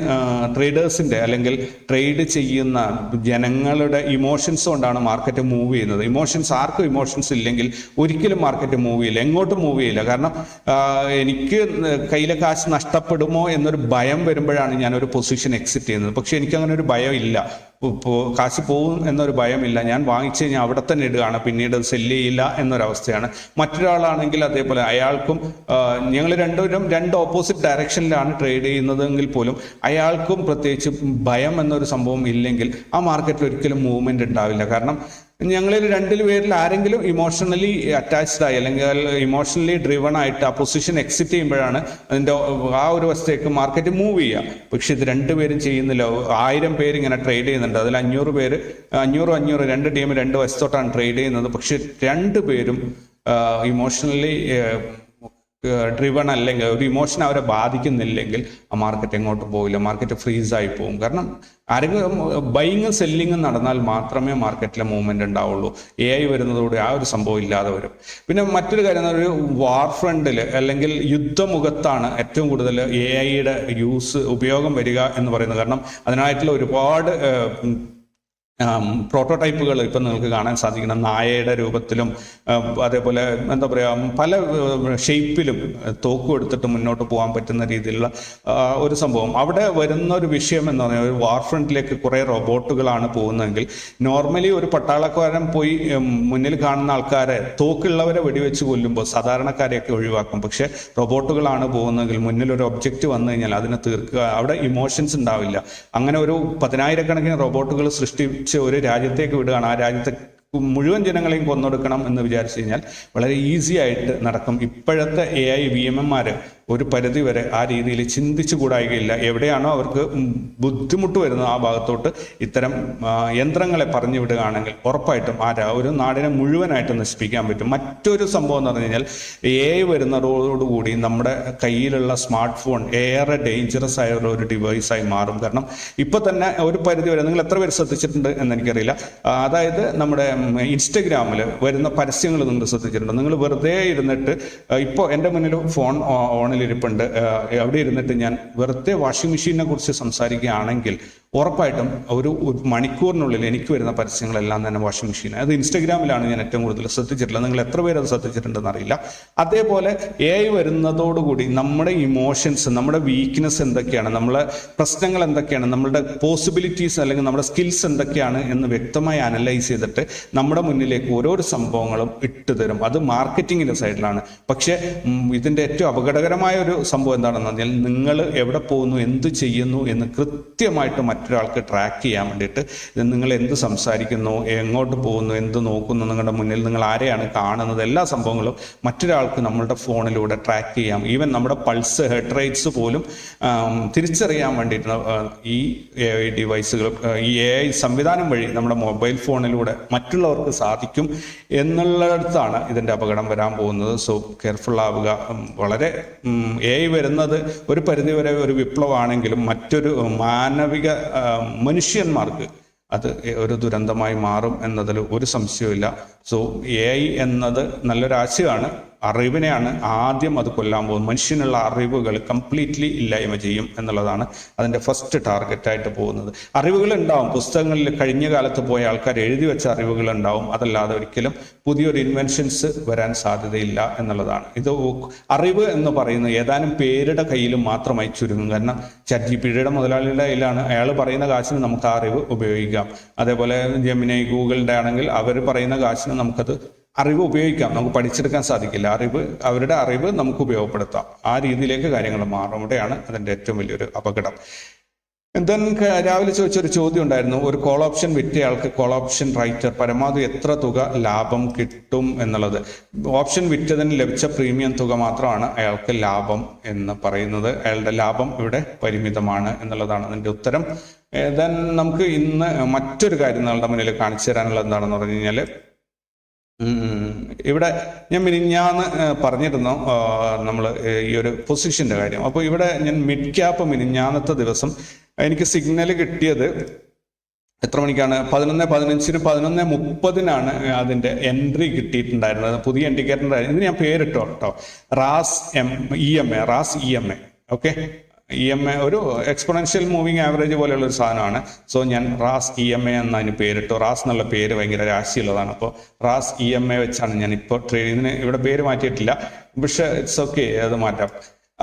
ട്രേഡേഴ്സിന്റെ അല്ലെങ്കിൽ ട്രേഡ് ചെയ്യുന്ന ജനങ്ങളുടെ ഇമോഷൻസ് കൊണ്ടാണ് മാർക്കറ്റ് മൂവ് ചെയ്യുന്നത്. ഇമോഷൻസ് ആർക്കും ഇമോഷൻസ് ഇല്ലെങ്കിൽ ഒരിക്കലും മാർക്കറ്റ് മൂവ് ചെയ്യില്ല. എങ്ങോട്ടും മൂവ് ചെയ്യില്ല. കാരണം എനിക്ക് കയ്യിലെ കാശ് നഷ്ടപ്പെടുമോ എന്നൊരു ഭയം വരുമ്പോഴാണ് ഞാൻ ഒരു പൊസിഷൻ എക്സിറ്റ് ചെയ്യുന്നത്. പക്ഷെ എനിക്ക് അങ്ങനെ ഒരു ഭയം ഇല്ല. കാശ് പോകും എന്നൊരു ഭയമില്ല. ഞാൻ വാങ്ങിച്ചു കഴിഞ്ഞാൽ അവിടെ തന്നെ ഇടുകയാണ്. പിന്നീട് സെല്ല് ചെയ്യില്ല എന്നൊരവസ്ഥയാണ്. മറ്റൊരാളാണെങ്കിൽ അതേപോലെ അയാൾക്കും ഞങ്ങൾ രണ്ടുപേരും രണ്ട് ഓപ്പോസിറ്റ് ഡയറക്ഷനിലാണ് ട്രേഡ് ചെയ്യുന്നതെങ്കിൽ പോലും അയാൾക്കും പ്രത്യേകിച്ച് ഭയം എന്നൊരു സംഭവം ഇല്ലെങ്കിൽ ആ മാർക്കറ്റിൽ ഒരിക്കലും മൂവ്മെന്റ് ഉണ്ടാവില്ല. കാരണം ഞങ്ങളിൽ രണ്ടിൽ പേരിൽ ആരെങ്കിലും ഇമോഷണലി അറ്റാച്ച്ഡ് ആയി അല്ലെങ്കിൽ ഇമോഷണലി ഡ്രിവൺ ആയിട്ട് ആ പൊസിഷൻ എക്സിറ്റ് ചെയ്യുമ്പോഴാണ് അതിന്റെ ആ ഒരു വശത്തേക്ക് മാർക്കറ്റ് മൂവ് ചെയ്യുക. പക്ഷെ ഇത് രണ്ടുപേരും ചെയ്യുന്നില്ല. ആയിരം പേര് ഇങ്ങനെ ട്രേഡ് ചെയ്യുന്നുണ്ട്. അതിൽ അഞ്ഞൂറ് പേര് അഞ്ഞൂറ് അഞ്ഞൂറ് രണ്ട് ടീം രണ്ട് വശത്തോട്ടാണ് ട്രേഡ് ചെയ്യുന്നത്. പക്ഷെ രണ്ട് പേരും ഇമോഷണലി ഡ്രിവൺ അല്ലെങ്കിൽ ഒരു ഇമോഷൻ അവരെ ബാധിക്കുന്നില്ലെങ്കിൽ ആ മാർക്കറ്റ് എങ്ങോട്ട് പോകില്ല മാർക്കറ്റ് ഫ്രീസ് ആയി പോകും കാരണം ആരെങ്കിലും ബൈങ്ങും സെല്ലിങ്ങും നടന്നാൽ മാത്രമേ മാർക്കറ്റിലെ മൂവ്മെന്റ് ഉണ്ടാവുള്ളൂ. എ ഐ വരുന്നതോടെ ആ ഒരു സംഭവം ഇല്ലാതെ വരും. പിന്നെ മറ്റൊരു കാര്യം ഒരു വാർ ഫ്രണ്ടിൽ അല്ലെങ്കിൽ യുദ്ധമുഖത്താണ് ഏറ്റവും കൂടുതൽ എ ഐയുടെ യൂസ് ഉപയോഗം വരിക എന്ന് പറയുന്നത്. കാരണം അതിനായിട്ടുള്ള ഒരുപാട് പ്രോട്ടോടൈപ്പുകൾ ഇപ്പം നിങ്ങൾക്ക് കാണാൻ സാധിക്കണം. നായയുടെ രൂപത്തിലും അതേപോലെ എന്താ പറയുക പല ഷേപ്പിലും തോക്കും എടുത്തിട്ട് മുന്നോട്ട് പോകാൻ പറ്റുന്ന രീതിയിലുള്ള ഒരു സംഭവം. അവിടെ വരുന്ന ഒരു വിഷയം എന്ന് പറഞ്ഞാൽ ഒരു വാർ ഫ്രണ്ടിലേക്ക് കുറേ റോബോട്ടുകളാണ് പോകുന്നതെങ്കിൽ നോർമലി ഒരു പട്ടാളക്കാരൻ പോയി മുന്നിൽ കാണുന്ന ആൾക്കാരെ തോക്കുള്ളവരെ വെടിവെച്ച് കൊല്ലുമ്പോൾ സാധാരണക്കാരെയൊക്കെ ഒഴിവാക്കും. പക്ഷെ റോബോട്ടുകളാണ് പോകുന്നതെങ്കിൽ മുന്നിൽ ഒരു ഒബ്ജക്റ്റ് വന്നു കഴിഞ്ഞാൽ അതിനെ തീർക്കുക. അവിടെ ഇമോഷൻസ് ഉണ്ടാവില്ല. അങ്ങനെ ഒരു പതിനായിരക്കണക്കിന് റോബോട്ടുകൾ സൃഷ്ടിച്ച് ഒരു രാജ്യത്തേക്ക് വിടുകയാണ്. ആ രാജ്യത്തെ മുഴുവൻ ജനങ്ങളെയും കൊന്നൊടുക്കണം എന്ന് വിചാരിച്ചു കഴിഞ്ഞാൽ വളരെ ഈസി ആയിട്ട് നടക്കും. ഇപ്പോഴത്തെ എ ഐ വി എം എംമാർ ഒരു പരിധി വരെ ആ രീതിയിൽ ചിന്തിച്ചു കൂടായികയില്ല. എവിടെയാണോ അവർക്ക് ബുദ്ധിമുട്ട് വരുന്നത് ആ ഭാഗത്തോട്ട് ഇത്തരം യന്ത്രങ്ങളെ പറഞ്ഞു വിടുകയാണെങ്കിൽ ഉറപ്പായിട്ടും ആ ഒരു നാടിനെ മുഴുവനായിട്ട് നശിപ്പിക്കാൻ പറ്റും. മറ്റൊരു സംഭവം എന്ന് പറഞ്ഞു കഴിഞ്ഞാൽ എ ഐ വരുന്നതോടുകൂടി നമ്മുടെ കയ്യിലുള്ള സ്മാർട്ട് ഫോൺ ഏറെ ഡേഞ്ചറസ് ആയുള്ള ഒരു ഡിവൈസായി മാറും. കാരണം ഇപ്പൊ തന്നെ ഒരു പരിധി വരെ നിങ്ങൾ എത്ര പേര് ശ്രദ്ധിച്ചിട്ടുണ്ട് എന്ന് എനിക്കറിയില്ല അതായത് നമ്മുടെ ഇൻസ്റ്റഗ്രാമിൽ വരുന്ന പരസ്യങ്ങൾ നിങ്ങൾ ശ്രദ്ധിച്ചിട്ടുണ്ട്? നിങ്ങൾ വെറുതെ ഇരുന്നിട്ട് ഇപ്പോൾ എന്റെ മുന്നിൽ ഫോൺ ഓണിൽ ആ, അവിടെ ഇരുന്നിട്ട് ഞാൻ വെറുതെ വാഷിംഗ് മെഷീനെ കുറിച്ച് സംസാരിക്കുകയാണെങ്കിൽ ഉറപ്പായിട്ടും ഒരു ഒരു മണിക്കൂറിനുള്ളിൽ എനിക്ക് വരുന്ന പരസ്യങ്ങളെല്ലാം തന്നെ വാഷിംഗ് മെഷീൻ അത് ഇൻസ്റ്റഗ്രാമിലാണ് ഞാൻ ഏറ്റവും കൂടുതൽ ശ്രദ്ധിച്ചിട്ടുള്ളത്. നിങ്ങൾ എത്ര പേര് അത് ശ്രദ്ധിച്ചിട്ടുണ്ടെന്ന് അറിയില്ല. അതേപോലെ എ ഐ വരുന്നതോടുകൂടി നമ്മുടെ ഇമോഷൻസ് നമ്മുടെ വീക്ക്നെസ് എന്തൊക്കെയാണ് നമ്മളെ പ്രശ്നങ്ങൾ എന്തൊക്കെയാണ് നമ്മുടെ പോസിബിലിറ്റീസ് അല്ലെങ്കിൽ നമ്മുടെ സ്കിൽസ് എന്തൊക്കെയാണ് എന്ന് വ്യക്തമായി അനലൈസ് ചെയ്തിട്ട് നമ്മുടെ മുന്നിലേക്ക് ഓരോരോ സംഭവങ്ങളും ഇട്ട് തരും. അത് മാർക്കറ്റിങ്ങിന്റെ സൈഡിലാണ് പക്ഷേ ഇതിന്റെ ഏറ്റവും അപകടകരമായ ഒരു സംഭവം എന്താണെന്ന് പറഞ്ഞാൽ നിങ്ങൾ എവിടെ പോകുന്നു എന്ത് ചെയ്യുന്നു എന്ന് കൃത്യമായിട്ട് മറ്റൊരാൾക്ക് ട്രാക്ക് ചെയ്യാൻ വേണ്ടിയിട്ട് നിങ്ങൾ എന്ത് സംസാരിക്കുന്നു എങ്ങോട്ട് പോകുന്നു എന്ത് നോക്കുന്നു നിങ്ങളുടെ മുന്നിൽ നിങ്ങൾ ആരെയാണ് കാണുന്നത് എല്ലാ സംഭവങ്ങളും മറ്റൊരാൾക്ക് നമ്മളുടെ ഫോണിലൂടെ ട്രാക്ക് ചെയ്യാം. ഈവൻ നമ്മുടെ പൾസ് ഹെഡ് റേറ്റ്സ് പോലും തിരിച്ചറിയാൻ വേണ്ടിയിട്ട് ഈ എ ഐ ഡിവൈസുകൾ ഈ എ ഐ സംവിധാനം വഴി നമ്മുടെ മൊബൈൽ ഫോണിലൂടെ മറ്റുള്ളവർക്ക് സാധിക്കും എന്നുള്ളിടത്താണ് ഇതിന്റെ അപകടം വരാൻ പോകുന്നത്. സോ കെയർഫുൾ ആവുക. വളരെ എ ഐ വരുന്നത് ഒരു പരിധിവരെ ഒരു വിപ്ലവമാണെങ്കിലും മറ്റൊരു മാനവിക മനുഷ്യന്മാർക്ക് അത് ഒരു ദുരന്തമായി മാറും എന്നതിൽ ഒരു സംശയവുമില്ല. സോ എ ഐ എന്നത് നല്ലൊരു ആശയമാണ് അറിവിനെയാണ് ആദ്യം അത് കൊല്ലാൻ പോകുന്നത്. മനുഷ്യനുള്ള അറിവുകൾ കംപ്ലീറ്റ്ലി ഇല്ലായ്മ ചെയ്യും എന്നുള്ളതാണ് അതിന്റെ ഫസ്റ്റ് ടാർഗറ്റായിട്ട് പോകുന്നത്. അറിവുകൾ ഉണ്ടാവും പുസ്തകങ്ങളിൽ കഴിഞ്ഞ കാലത്ത് പോയ ആൾക്കാർ എഴുതി വെച്ച അറിവുകൾ ഉണ്ടാവും അതല്ലാതെ ഒരിക്കലും പുതിയൊരു ഇൻവെൻഷൻസ് വരാൻ സാധ്യതയില്ല എന്നുള്ളതാണ്. ഇത് അറിവ് എന്ന് പറയുന്നത് ഏതാനും പേരുടെ കയ്യിൽ മാത്രമായി ചുരുങ്ങും. കാരണം ചാറ്റ് ജി പിയുടെ മുതലാളിയുടെ കയ്യിലാണ് അയാൾ പറയുന്ന കാശിന് നമുക്ക് ആ അറിവ് ഉപയോഗിക്കാം. അതേപോലെ ജെമിനൈ ഗൂഗിളിന്റെ ആണെങ്കിൽ അവർ പറയുന്ന കാശിന് നമുക്കത് അറിവ് ഉപയോഗിക്കാം. നമുക്ക് പഠിച്ചെടുക്കാൻ സാധിക്കില്ല. അറിവ് അവരുടെ അറിവ് നമുക്ക് ഉപയോഗപ്പെടുത്താം. ആ രീതിയിലേക്ക് കാര്യങ്ങൾ മാറും. അതിന്റെ ഏറ്റവും വലിയൊരു അപകടം. എന്തെൻ രാവിലെ ചോദിച്ചൊരു ചോദ്യം ഉണ്ടായിരുന്നു. ഒരു കോൾ ഓപ്ഷൻ വിറ്റയാൾക്ക് കോൾ ഓപ്ഷൻ റൈറ്റർ പരമാവധി എത്ര തുക ലാഭം കിട്ടും എന്നുള്ളത്. ഓപ്ഷൻ വിറ്റതിന് ലഭിച്ച പ്രീമിയം തുക മാത്രമാണ് അയാൾക്ക് ലാഭം എന്ന് പറയുന്നത്. അയാളുടെ ലാഭം ഇവിടെ പരിമിതമാണ് എന്നുള്ളതാണ് അതിന്റെ ഉത്തരം. ദെൻ നമുക്ക് ഇന്ന് മറ്റൊരു കാര്യം നിങ്ങളുടെ മുന്നിൽ കാണിച്ചു തരാനുള്ളത് എന്താണെന്ന് പറഞ്ഞു കഴിഞ്ഞാൽ. ഇവിടെ ഞാൻ മിനിഞ്ഞാന്ന് പറഞ്ഞിരുന്നു നമ്മൾ ഈ ഒരു പൊസിഷന്റെ കാര്യം. അപ്പോൾ ഇവിടെ ഞാൻ മിഡ് ക്യാപ്പ് മിനിഞ്ഞാന്നത്തെ ദിവസം എനിക്ക് സിഗ്നൽ കിട്ടിയത് എത്ര മണിക്കാണ്? പതിനൊന്ന് പതിനഞ്ചിന് പതിനൊന്ന് മുപ്പതിനാണ് അതിന്റെ എൻട്രി കിട്ടിയിട്ടുണ്ടായിരുന്നത്. പുതിയ ഇൻഡിക്കേറ്റർ ഇതിന് ഞാൻ പേരിട്ടോ കേട്ടോ. Ras M E M A Ras E M A. Okay? E M A ഒരു എക്സ്പൊണൻഷ്യൽ മൂവിങ് ആവറേജ് പോലെയുള്ള ഒരു സാധനമാണ്. സോ ഞാൻ റാസ് ഇ എം എ എന്നതിന് പേരിട്ടു റാസ് എന്നുള്ള പേര് ഭയങ്കര രാശിയുള്ളതാണ്. അപ്പോൾ റാസ് ഇ എം എ വെച്ചാണ് ഞാൻ ഇപ്പോൾ ട്രേഡിങ്ങിന് ഇവിടെ പേര് മാറ്റിയിട്ടില്ല. പക്ഷേ ഇറ്റ്സ് ഓക്കെ അത് മാറ്റാം.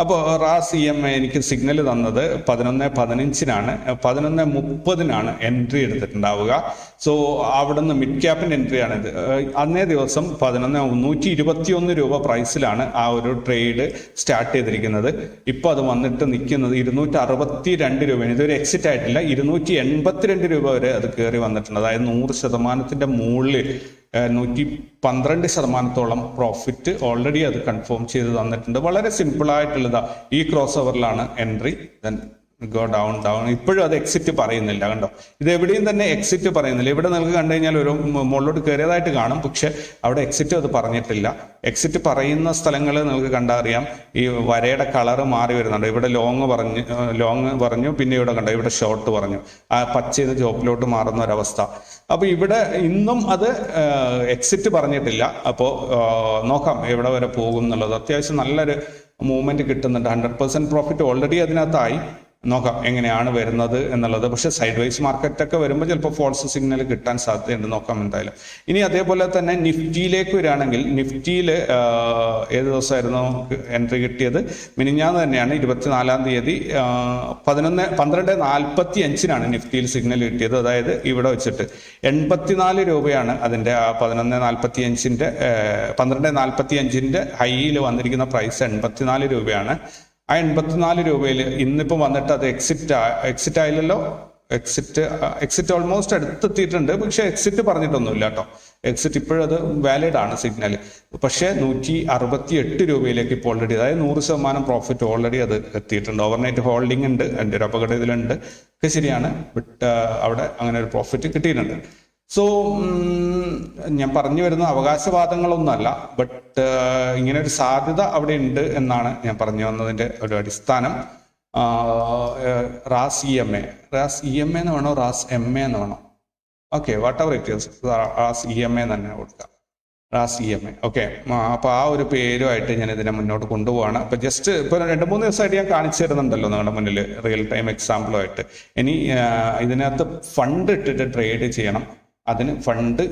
അപ്പോൾ റാസ് ഇ എം എനിക്ക് സിഗ്നൽ തന്നത് പതിനൊന്ന് പതിനഞ്ചിനാണ്. പതിനൊന്ന് മുപ്പതിനാണ് എൻട്രി എടുത്തിട്ടുണ്ടാവുക. സോ അവിടുന്ന് മിഡ് ക്യാപ്പിന്റെ എൻട്രി ആണിത് അന്നേ ദിവസം പതിനൊന്ന് നൂറ്റി ഇരുപത്തി ഒന്ന് രൂപ പ്രൈസിലാണ് ആ ഒരു ട്രേഡ് സ്റ്റാർട്ട് ചെയ്തിരിക്കുന്നത്. ഇപ്പോൾ അത് വന്നിട്ട് നിൽക്കുന്നത് ഇരുന്നൂറ്റി അറുപത്തി രണ്ട് രൂപയാണ് ഇതൊരു എക്സിറ്റ് ആയിട്ടില്ല. ഇരുന്നൂറ്റി എൺപത്തിരണ്ട് രൂപ വരെ അത് കയറി വന്നിട്ടുണ്ട്. അതായത് നൂറ് ശതമാനത്തിന്റെ മുകളിൽ നൂറ്റി പന്ത്രണ്ട് ശതമാനത്തോളം പ്രോഫിറ്റ് ഓൾറെഡി അത് കൺഫേം ചെയ്ത് തന്നിട്ടുണ്ട്. വളരെ സിമ്പിൾ ആയിട്ടുള്ളതാ. ഈ cross ഓവറിലാണ് entry then go down down ഇപ്പോഴും അത് എക്സിറ്റ് പറയുന്നില്ല കണ്ടോ? ഇത് എവിടെയും തന്നെ എക്സിറ്റ് പറയുന്നില്ല. ഇവിടെ നിങ്ങൾക്ക് കണ്ടു കഴിഞ്ഞാൽ ഒരു മുകളിലോട്ട് കയറിയതായിട്ട് കാണും. പക്ഷെ അവിടെ എക്സിറ്റ് അത് പറഞ്ഞിട്ടില്ല. എക്സിറ്റ് പറയുന്ന സ്ഥലങ്ങൾ നിങ്ങൾക്ക് കണ്ടറിയാം ഈ വരയുടെ കളർ മാറി വരുന്നുണ്ട്. ഇവിടെ ലോങ് പറഞ്ഞു ലോങ് പറഞ്ഞു. പിന്നെ ഇവിടെ കണ്ടോ? ഇവിടെ ഷോർട്ട് പറഞ്ഞു. ആ പച്ചയിൽ ചോപ്പിലോട്ട് മാറുന്ന ഒരവസ്ഥ. അപ്പൊ ഇവിടെ ഇന്നും അത് എക്സിറ്റ് പറഞ്ഞിട്ടില്ല. അപ്പോൾ നോക്കാം എവിടെ വരെ പോകും എന്നുള്ളത്. അത്യാവശ്യം നല്ലൊരു മൂവ്മെന്റ് കിട്ടുന്നുണ്ട്. ഹൺഡ്രഡ് പെർസെന്റ് പ്രോഫിറ്റ് ഓൾറെഡി അതിനകത്തായി. നോക്കാം എങ്ങനെയാണ് വരുന്നത് എന്നുള്ളത്. പക്ഷേ സൈഡ് വൈസ് മാർക്കറ്റൊക്കെ വരുമ്പോൾ ചിലപ്പോൾ ഫോൾസ് സിഗ്നൽ കിട്ടാൻ സാധ്യതയുണ്ട്. നോക്കാം എന്തായാലും. ഇനി അതേപോലെ തന്നെ നിഫ്റ്റിയിലേക്ക് വരികയാണെങ്കിൽ നിഫ്റ്റിയിൽ ഏത് ദിവസമായിരുന്നു എൻട്രി കിട്ടിയത്? മിനിഞ്ഞാന്ന് തന്നെയാണ് ഇരുപത്തിനാലാം തീയതി പതിനൊന്ന് പന്ത്രണ്ട് നാൽപ്പത്തി അഞ്ചിനാണ് നിഫ്റ്റിയിൽ സിഗ്നൽ കിട്ടിയത്. അതായത് ഇവിടെ വെച്ചിട്ട് എൺപത്തിനാല് രൂപയാണ് അതിന്റെ ആ പതിനൊന്ന് നാൽപ്പത്തി അഞ്ചിന്റെ പന്ത്രണ്ട് നാൽപ്പത്തി അഞ്ചിന്റെ ഹൈയിൽ വന്നിരിക്കുന്ന പ്രൈസ് എൺപത്തിനാല് രൂപയാണ്. ആ എൺപത്തിനാല് രൂപയിൽ ഇന്നിപ്പോൾ വന്നിട്ട് അത് എക്സിറ്റ് എക്സിറ്റ് ആയില്ലല്ലോ. എക്സിറ്റ് എക്സിറ്റ് ഓൾമോസ്റ്റ് അടുത്തെത്തിയിട്ടുണ്ട്. പക്ഷെ എക്സിറ്റ് പറഞ്ഞിട്ടൊന്നുമില്ല കേട്ടോ. എക്സിറ്റ് ഇപ്പോഴത് വാലിഡ് ആണ് സിഗ്നൽ പക്ഷേ നൂറ്റി അറുപത്തി എട്ട് രൂപയിലേക്ക് ഇപ്പോൾ ഓൾറെഡി അതായത് നൂറ് ശതമാനം പ്രോഫിറ്റ് ഓൾറെഡി അത് എത്തിയിട്ടുണ്ട്. ഓവർനൈറ്റ് ഹോൾഡിംഗ് ഉണ്ട്. എന്റെ ഒരു അപകടം ഇതിലുണ്ട്. ഒക്കെ ശരിയാണ്. ബട്ട് അവിടെ അങ്ങനെ ഒരു പ്രോഫിറ്റ് കിട്ടിയിട്ടുണ്ട്. സോ ഞാൻ പറഞ്ഞു വരുന്ന അവകാശവാദങ്ങളൊന്നുമല്ല. ബട്ട് ഇങ്ങനെ ഒരു സാധ്യത അവിടെ ഉണ്ട് എന്നാണ് ഞാൻ പറഞ്ഞു വന്നതിന്റെ ഒരു അടിസ്ഥാനം. റാസ് E M A. Ras E M എന്ന് വേണോ? റാസ് എം എ എന്ന് വേണോ? Okay whatever it is റാസ് ഇ എം എ തന്നെ കൊടുക്കാം. റാസ് ഇ എം എ. ഓക്കെ അപ്പൊ ആ ഒരു പേരുമായിട്ട് ഞാൻ ഇതിനെ മുന്നോട്ട് കൊണ്ടുപോവാണ്. അപ്പോൾ ജസ്റ്റ് ഇപ്പൊ രണ്ട് മൂന്ന് ദിവസമായിട്ട് ഞാൻ കാണിച്ചു തരുന്നുണ്ടല്ലോ നിങ്ങളുടെ മുന്നിൽ റിയൽ ടൈം എക്സാമ്പിളുമായിട്ട് ഇനി ഇതിനകത്ത് ഫണ്ട് ഇട്ടിട്ട് ട്രേഡ് ചെയ്യണം. അതിന് ഫണ്ട്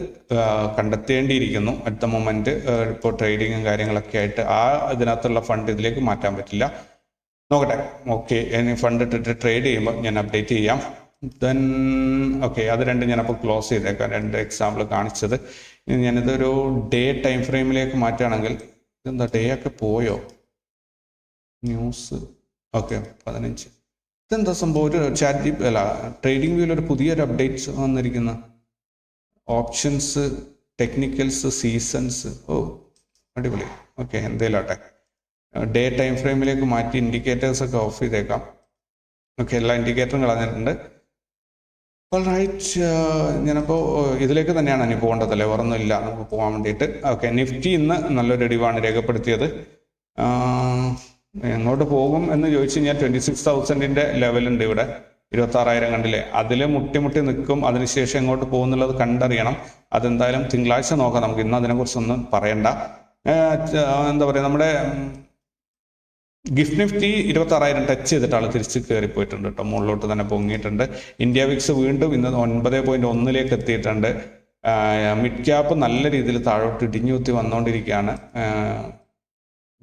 കണ്ടെത്തേണ്ടിയിരിക്കുന്നു. അറ്റ് ദ മൊമെന്റ് ഇപ്പോൾ ട്രേഡിങ്ങും കാര്യങ്ങളൊക്കെ ആയിട്ട് ആ ഇതിനകത്തുള്ള ഫണ്ട് ഇതിലേക്ക് മാറ്റാൻ പറ്റില്ല. നോക്കട്ടെ. ഓക്കെ ഇനി ഫണ്ട് ഇട്ടിട്ട് ട്രേഡ് ചെയ്യുമ്പോൾ ഞാൻ അപ്ഡേറ്റ് ചെയ്യാം. ദെൻ ഓക്കെ അത് രണ്ടും അപ്പോൾ ക്ലോസ് ചെയ്തേക്കാം. രണ്ട് എക്സാമ്പിൾ കാണിച്ചത്. ഇനി ഞാനിതൊരു ഡേ ടൈം ഫ്രെയിമിലേക്ക് മാറ്റുകയാണെങ്കിൽ ഇതെന്താ ഡേ ഒക്കെ പോയോ? ന്യൂസ് ഓക്കെ പതിനഞ്ച്. ഇതെന്താ സംഭവം? ഒരു ചാറ്റ് അല്ല ട്രേഡിംഗ് വ്യൂവിൽ ഒരു പുതിയൊരു അപ്ഡേറ്റ്സ് വന്നിരിക്കുന്ന. ഓപ്ഷൻസ് ടെക്നിക്കൽസ് സീസൺസ് ഓ അടിപൊളി. ഓക്കെ എന്തേലാട്ടെ. ഡേ ടൈം ഫ്രെയിമിലേക്ക് മാറ്റി ഇൻഡിക്കേറ്റേഴ്സ് ഒക്കെ ഓഫ് ചെയ്തേക്കാം. ഓക്കെ എല്ലാ ഇൻഡിക്കേറ്ററും കളഞ്ഞിട്ടുണ്ട്. റൈറ്റ് ഞാനപ്പോൾ ഇതിലേക്ക് തന്നെയാണ് ഇനി പോകേണ്ടതല്ലേ വേറൊന്നുമില്ല നമുക്ക് പോകാൻ വേണ്ടിയിട്ട്. ഓക്കെ നിഫ്റ്റി ഇന്ന് നല്ലൊരു ഇടിവാണ് രേഖപ്പെടുത്തിയത്. എങ്ങോട്ട് പോകും എന്ന് ചോദിച്ചു കഴിഞ്ഞാൽ ട്വന്റി സിക്സ് തൗസൻഡിന്റെ ലെവലുണ്ട് ഇവിടെ. ഇരുപത്തി ആറായിരം കണ്ടില്ലേ? അതിൽ മുട്ടിമുട്ടി മുട്ടി നിൽക്കും. അതിനുശേഷം എങ്ങോട്ട് പോകുന്നുള്ളത് കണ്ടറിയണം. അതെന്തായാലും തിങ്കളാഴ്ച നോക്കാം നമുക്ക്. ഇന്ന് അതിനെക്കുറിച്ചൊന്നും പറയണ്ട. എന്താ പറയുക നമ്മുടെ ഗിഫ്റ്റ് നിഫ്റ്റി ഇരുപത്തി ആറായിരം ടച്ച് ആൾ തിരിച്ച് കയറി പോയിട്ടുണ്ട് കേട്ടോ. മുകളിലോട്ട് തന്നെ പൊങ്ങിയിട്ടുണ്ട്. ഇന്ത്യ വിക്സ് വീണ്ടും ഇന്ന് ഒൻപത് പോയിന്റ് ഒന്നിലേക്ക് എത്തിയിട്ടുണ്ട്. മിഡ് ക്യാപ്പ് നല്ല രീതിയിൽ താഴോട്ട് ഇടിഞ്ഞു കുത്തി വന്നുകൊണ്ടിരിക്കുകയാണ്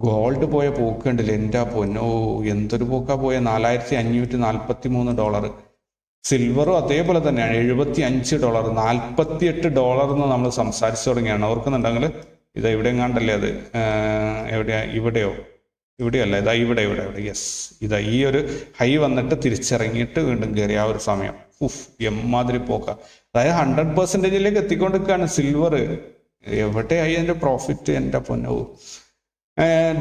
ഗോൾഡ് പോയ പോക്ക് കണ്ടില്ല എന്റെ പൊന്നോ എന്തൊരു പോക്കാ പോയ? നാലായിരത്തി അഞ്ഞൂറ്റി നാൽപ്പത്തി മൂന്ന് ഡോളർ സിൽവറും അതേപോലെ തന്നെയാണ് എഴുപത്തി അഞ്ച് ഡോളർ നാൽപ്പത്തി എട്ട് ഡോളർ എന്ന് നമ്മൾ സംസാരിച്ചു തുടങ്ങിയാണ്. ഓർക്കുന്നുണ്ടെങ്കിൽ ഇത് എവിടെ കണ്ടല്ലേ അത്? എവിടെയാ? ഇവിടെയോ? ഇവിടെയല്ല ഇതാ ഇവിടെ ഇവിടെ ഇവിടെ. യെസ് ഇതാ ഈ ഒരു ഹൈ വന്നിട്ട് തിരിച്ചിറങ്ങിയിട്ട് വീണ്ടും കയറി ആ ഒരു സമയം. ഉഫ് എമ്മാതിരി പോക്ക. അതായത് ഹൺഡ്രഡ് പെർസെന്റേജിലേക്ക് എത്തിക്കൊണ്ടിരിക്കുകയാണ് സിൽവർ എവിടെയായി അതിന്റെ പ്രോഫിറ്റ് എന്റെ പൊന്നോ?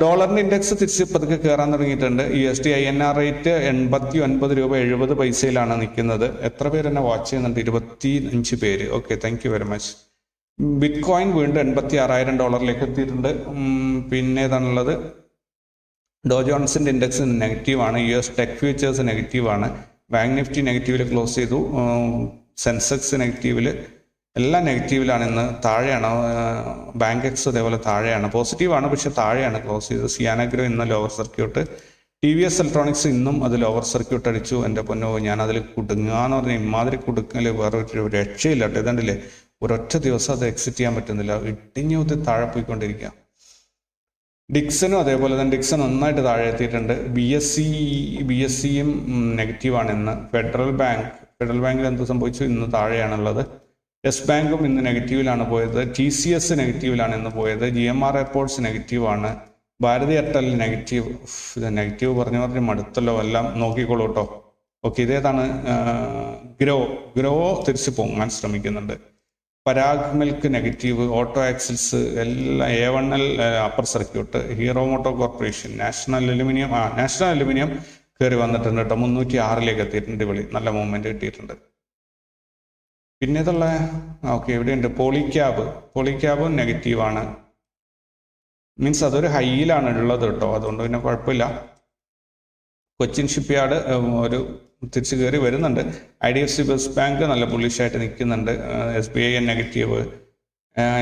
ഡോളറിന്റെ ഇൻഡെക്സ് തിരിച്ച് പതുക്കെ കയറാൻ തുടങ്ങിയിട്ടുണ്ട്. U S D I N R rate എൺപത്തി ഒൻപത് രൂപ എഴുപത് പൈസയിലാണ് നിൽക്കുന്നത്. എത്ര പേര് എന്നെ വാച്ച് ചെയ്യുന്നുണ്ട്? ഇരുപത്തി അഞ്ച് പേര്. Okay thank you very much bitcoin വീണ്ടും എൺപത്തി ആറായിരം ഡോളറിലേക്ക് എത്തിയിട്ടുണ്ട്. പിന്നെ ഏതാണുള്ളത്? ഡോ ജോൺസിന്റെ ഇൻഡെക്സ് നെഗറ്റീവ് ആണ്. U S tech futures negative ആണ്. ബാങ്ക് നിഫ്റ്റി നെഗറ്റീവിൽ ക്ലോസ് ചെയ്തു. സെൻസെക്സ് നെഗറ്റീവിൽ എല്ലാം നെഗറ്റീവിലാണ് ഇന്ന്. താഴെയാണ് ബാങ്ക് എക്സ് അതേപോലെ താഴെയാണ്. പോസിറ്റീവ് ആണ് പക്ഷെ താഴെയാണ് ക്ലോസ് ചെയ്തത്. സിയാനഗ്രോ ഇന്ന് lower circuit T V S electronics ഇന്നും അത് ലോവർ സർക്യൂട്ട് അടിച്ചു. എന്റെ പൊന്നോ ഞാൻ അതിൽ കുടുങ്ങുക എന്ന് പറഞ്ഞാൽ ഇമാതിരി കുടുക്കൽ വേറെ ഒരു രക്ഷയില്ല കേട്ടോ ഇതുണ്ടല്ലേ? ഒരൊറ്റ ദിവസം അത് എക്സിറ്റ് ചെയ്യാൻ പറ്റുന്നില്ല. ഇടിഞ്ഞു കുത്തി താഴെ പോയിക്കൊണ്ടിരിക്കുക ഡിക്സനും അതേപോലെ തന്നെ. ഡിക്സൺ നന്നായിട്ട് താഴെ എത്തിയിട്ടുണ്ട്. B S C B S സിയും നെഗറ്റീവാണ് ഇന്ന്. ഫെഡറൽ ബാങ്ക് ഫെഡറൽ ബാങ്കിൽ എന്ത് സംഭവിച്ചു? ഇന്ന് താഴെയാണുള്ളത്. യെസ് ബാങ്കും ഇന്ന് നെഗറ്റീവിലാണ് പോയത്. ടി സി എസ് നെഗറ്റീവിലാണ് ഇന്ന് പോയത്. ജി എം ആർ എയർപോർട്ട്സ് നെഗറ്റീവാണ്. Bharti Airtel negative. ഇത് നെഗറ്റീവ് പറഞ്ഞു പറഞ്ഞ് മടുത്തല്ലോ എല്ലാം. നോക്കിക്കോളൂ കേട്ടോ ഓക്കെ ഇതേതാണ് ഗ്രോ. ഗ്രോ തിരിച്ചു പൊങ്ങാൻ ശ്രമിക്കുന്നുണ്ട്. Parag milk negative auto axles എല്ലാം A one L upper circuit Hero Moto Corporation National Aluminium ആ നാഷണൽ അലുമിനിയം കയറി വന്നിട്ടുണ്ട് കേട്ടോ മുന്നൂറ്റി ആറിലേക്ക് എത്തിയിട്ടുണ്ട് വിളി നല്ല മൂവ്മെന്റ് കിട്ടിയിട്ടുണ്ട്. പിന്നെ ഇതുള്ള ഓക്കെ ഇവിടെയുണ്ട്. പോളിക്യാബ് പോളിക്യാബ് നെഗറ്റീവാണ് മീൻസ് അതൊരു ഹൈയിലാണ് ഉള്ളത് കേട്ടോ. അതുകൊണ്ട് പിന്നെ കുഴപ്പമില്ല. കൊച്ചിൻ ഷിപ്പ്യാർഡ് ഒരു തിരിച്ചു കയറി വരുന്നുണ്ട്. I D F C first bank നല്ല ബുള്ളിഷായിട്ട് നിൽക്കുന്നുണ്ട്. എസ് ബി ഐ നെഗറ്റീവ്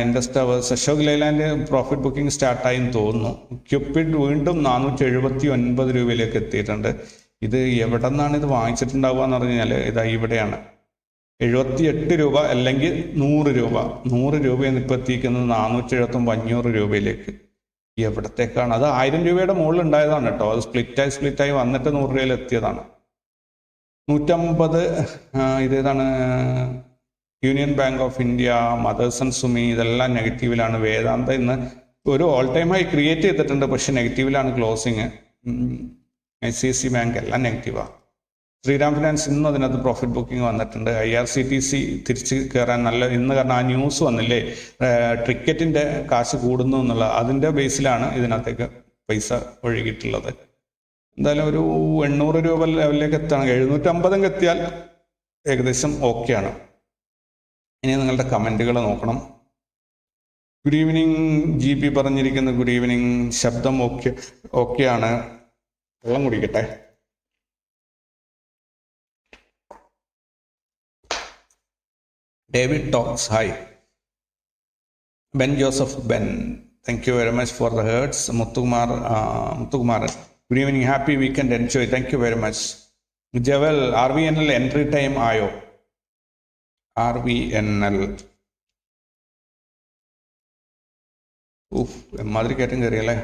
ഇൻഡസ്റ്റവ് അശോക് ലൈലാൻഡ് പ്രോഫിറ്റ് ബുക്കിംഗ് സ്റ്റാർട്ടായി എന്ന് തോന്നുന്നു. ക്യൂപ്പിഡ് വീണ്ടും നാനൂറ്റി എഴുപത്തി ഒൻപത് രൂപയിലേക്ക് എത്തിയിട്ടുണ്ട്. ഇത് എവിടെ നിന്നാണ് ഇത് വാങ്ങിച്ചിട്ടുണ്ടാവുക എന്ന് പറഞ്ഞു കഴിഞ്ഞാൽ ഇതാ ഇവിടെയാണ്. എഴുപത്തി എട്ട് രൂപ അല്ലെങ്കിൽ നൂറ് രൂപ. നൂറ് രൂപയെന്ന് ഇപ്പോൾ എത്തിക്കുന്നത് നാനൂറ്റി എഴുപത്തൊമ്പത് അഞ്ഞൂറ് രൂപയിലേക്ക്. എവിടത്തേക്കാണ്? അത് ആയിരം രൂപയുടെ മുകളിൽ ഉണ്ടായതാണ് കേട്ടോ. അത് സ്പ്ലിറ്റായി സ്പ്ലിറ്റായി വന്നിട്ട് നൂറ് രൂപയിൽ എത്തിയതാണ്. നൂറ്റമ്പത് ഇതേതാണ് Union Bank of India Motherson Sumi ഇതെല്ലാം നെഗറ്റീവിലാണ്. വേദാന്ത ഇന്ന് ഒരു ഓൾ ടൈം ഹൈ ക്രിയേറ്റ് ചെയ്തിട്ടുണ്ട്. പക്ഷെ നെഗറ്റീവിലാണ് closing I C C bank എല്ലാം നെഗറ്റീവാണ് ശ്രീറാം ഫിനാൻസ് ഇന്ന് അതിനകത്ത് പ്രോഫിറ്റ് ബുക്കിംഗ് വന്നിട്ടുണ്ട്. I R C T C തിരിച്ച് കയറാൻ നല്ല ഇന്ന് കാരണം ആ ന്യൂസ് വന്നില്ലേ? ടിക്കറ്റിന്റെ കാശ് കൂടുന്നു എന്നുള്ള അതിന്റെ ബേസിലാണ് ഇതിനകത്തേക്ക് പൈസ ഒഴുകിയിട്ടുള്ളത്. എന്തായാലും ഒരു എണ്ണൂറ് രൂപ ലെവലിലേക്ക് എത്തണം എഴുന്നൂറ്റമ്പതും എത്തിയാൽ ഏകദേശം ഓക്കെയാണ് ഇനി നിങ്ങളുടെ കമന്റുകൾ നോക്കണം. ഗുഡ് ഈവനിങ് ജി പി പറഞ്ഞിരിക്കുന്ന. ഗുഡ് ഈവനിങ് ശബ്ദം ഓക്കെ ഓക്കെയാണ് വെള്ളം കുടിക്കട്ടെ. David talks. Hi. Ben Joseph Ben. Thank you very much for the herds. Muthukumar, uh, Muthukumar. Good evening. Happy weekend. Enjoy. Thank you very much. Javel, RVNL entry time ആയോ RVNL. ഊഫ് എമ്മാതിരി കയറ്റം കയറിയല്ലേ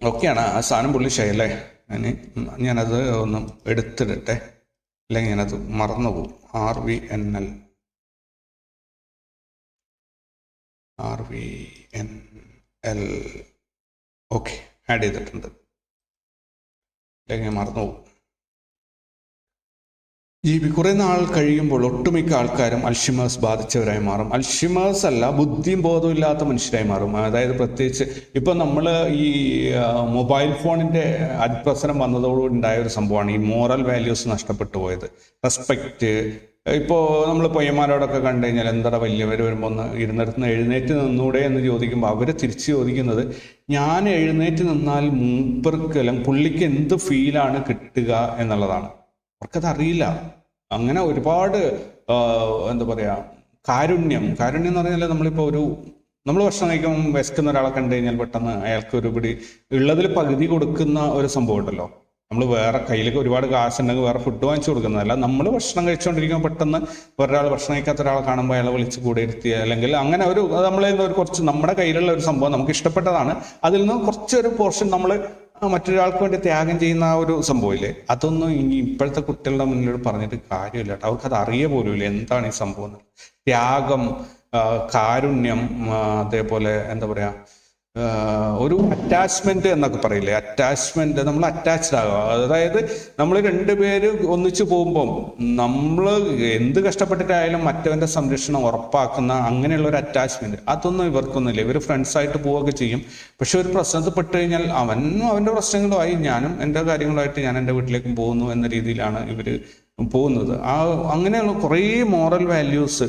ഓക്കെയാണ് ആ സാധനം പുള്ളിഷായി അല്ലേ ഞാൻ ഞാനത് ഒന്ന് എടുത്തിടട്ടെ അല്ലെങ്കിൽ ഞാനത് മറന്നുപോകും R V N L. R V N L. Okay add ചെയ്തിട്ടുണ്ട്. അല്ലെങ്കിൽ മറന്നു പോകും. ജീവി കുറേ നാൾ കഴിയുമ്പോൾ ഒട്ടുമിക്ക ആൾക്കാരും അൽഷിമേഴ്സ് ബാധിച്ചവരായി മാറും. അൽഷിമേഴ്സ് അല്ല ബുദ്ധിയും ബോധവും ഇല്ലാത്ത മനുഷ്യരായി മാറും. അതായത് പ്രത്യേകിച്ച് ഇപ്പം നമ്മൾ ഈ മൊബൈൽ ഫോണിന്റെ അതിപ്രസരം വന്നതോടുകൂടി ഉണ്ടായ ഒരു സംഭവമാണ് ഈ മോറൽ വാല്യൂസ് നഷ്ടപ്പെട്ടു പോയത്. റെസ്പെക്റ്റ് ഇപ്പോൾ നമ്മൾ പയ്യന്മാരോടൊക്കെ കണ്ടു കഴിഞ്ഞാൽ എന്താ വലിയവർ വരുമ്പോൾ ഒന്ന് ഇരുന്നിടത്ത് എഴുന്നേറ്റ് നിന്നൂടെ എന്ന് ചോദിക്കുമ്പോൾ അവർ തിരിച്ച് ചോദിക്കുന്നത് ഞാൻ എഴുന്നേറ്റ് നിന്നാൽ മൂപ്പർക്ക് അല്ലെങ്കിൽ പുള്ളിക്ക് എന്ത് ഫീലാണ് കിട്ടുക എന്നുള്ളതാണ്. അവർക്കത് അറിയില്ല അങ്ങനെ ഒരുപാട് എന്താ പറയാ കാരുണ്യം. കാരുണ്യം എന്ന് പറഞ്ഞാൽ നമ്മളിപ്പോൾ ഒരു നമ്മൾ ഭക്ഷണം കഴിക്കുമ്പോൾ വിശക്കുന്ന ഒരാളെ കണ്ടു കഴിഞ്ഞാൽ പെട്ടെന്ന് അയാൾക്ക് ഒരു പിടി ഉള്ളതിൽ പകുതി കൊടുക്കുന്ന ഒരു സംഭവം ഉണ്ടല്ലോ. നമ്മൾ വേറെ കയ്യിലേക്ക് ഒരുപാട് കാശുണ്ടെങ്കിൽ വേറെ ഫുഡ് വാങ്ങിച്ചു കൊടുക്കുന്നതല്ല. നമ്മൾ ഭക്ഷണം കഴിച്ചുകൊണ്ടിരിക്കുമ്പോൾ പെട്ടെന്ന് ഒരാൾ ഭക്ഷണം കഴിക്കാത്ത ഒരാളെ കാണുമ്പോൾ അയാളെ വിളിച്ച് കൂടെ ഇരുത്തി അല്ലെങ്കിൽ അങ്ങനെ ഒരു നമ്മളെ ഒരു കുറച്ച് നമ്മുടെ കയ്യിലുള്ള ഒരു സംഭവം നമുക്ക് ഇഷ്ടപ്പെട്ടതാണ്. അതിൽ നിന്ന് കുറച്ചൊരു പോർഷൻ നമ്മൾ മറ്റൊരാൾക്ക് വേണ്ടി ത്യാഗം ചെയ്യുന്ന ആ ഒരു സംഭവമില്ലേ? അതൊന്നും ഇനി ഇപ്പോഴത്തെ കുട്ടികളുടെ മുന്നിൽ പറഞ്ഞിട്ട് കാര്യമില്ല കേട്ടോ. അവർക്ക് അത് അറിയ പോലുമില്ല എന്താണ് ഈ സംഭവം ത്യാഗം കാരുണ്യം അതേപോലെ എന്താ പറയാ ആ, ഒരു അറ്റാച്ച്മെന്റ് എന്നൊക്കെ പറയില്ലേ? അറ്റാച്ച്മെന്റ് നമ്മൾ അറ്റാച്ച്ഡ് ആകുക അതായത് നമ്മൾ രണ്ടുപേര് ഒന്നിച്ചു പോകുമ്പം നമ്മൾ എന്ത് കഷ്ടപ്പെട്ടിട്ടായാലും മറ്റവന്റെ സംരക്ഷണം ഉറപ്പാക്കുന്ന അങ്ങനെയുള്ള ഒരു അറ്റാച്ച്മെന്റ് അതൊന്നും ഇവർക്കൊന്നുമില്ല. ഇവർ ഫ്രണ്ട്സായിട്ട് പോവുകയൊക്കെ ചെയ്യും. പക്ഷെ ഒരു പ്രശ്നത്തിൽ പെട്ട് കഴിഞ്ഞാൽ അവനും അവന്റെ പ്രശ്നങ്ങളുമായി ഞാനും എന്റെ കാര്യങ്ങളുമായിട്ട് ഞാൻ എന്റെ വീട്ടിലേക്കും പോകുന്നു എന്ന രീതിയിലാണ് ഇവർ പോകുന്നത്. ആ അങ്ങനെയുള്ള കുറേ മോറൽ വാല്യൂസ്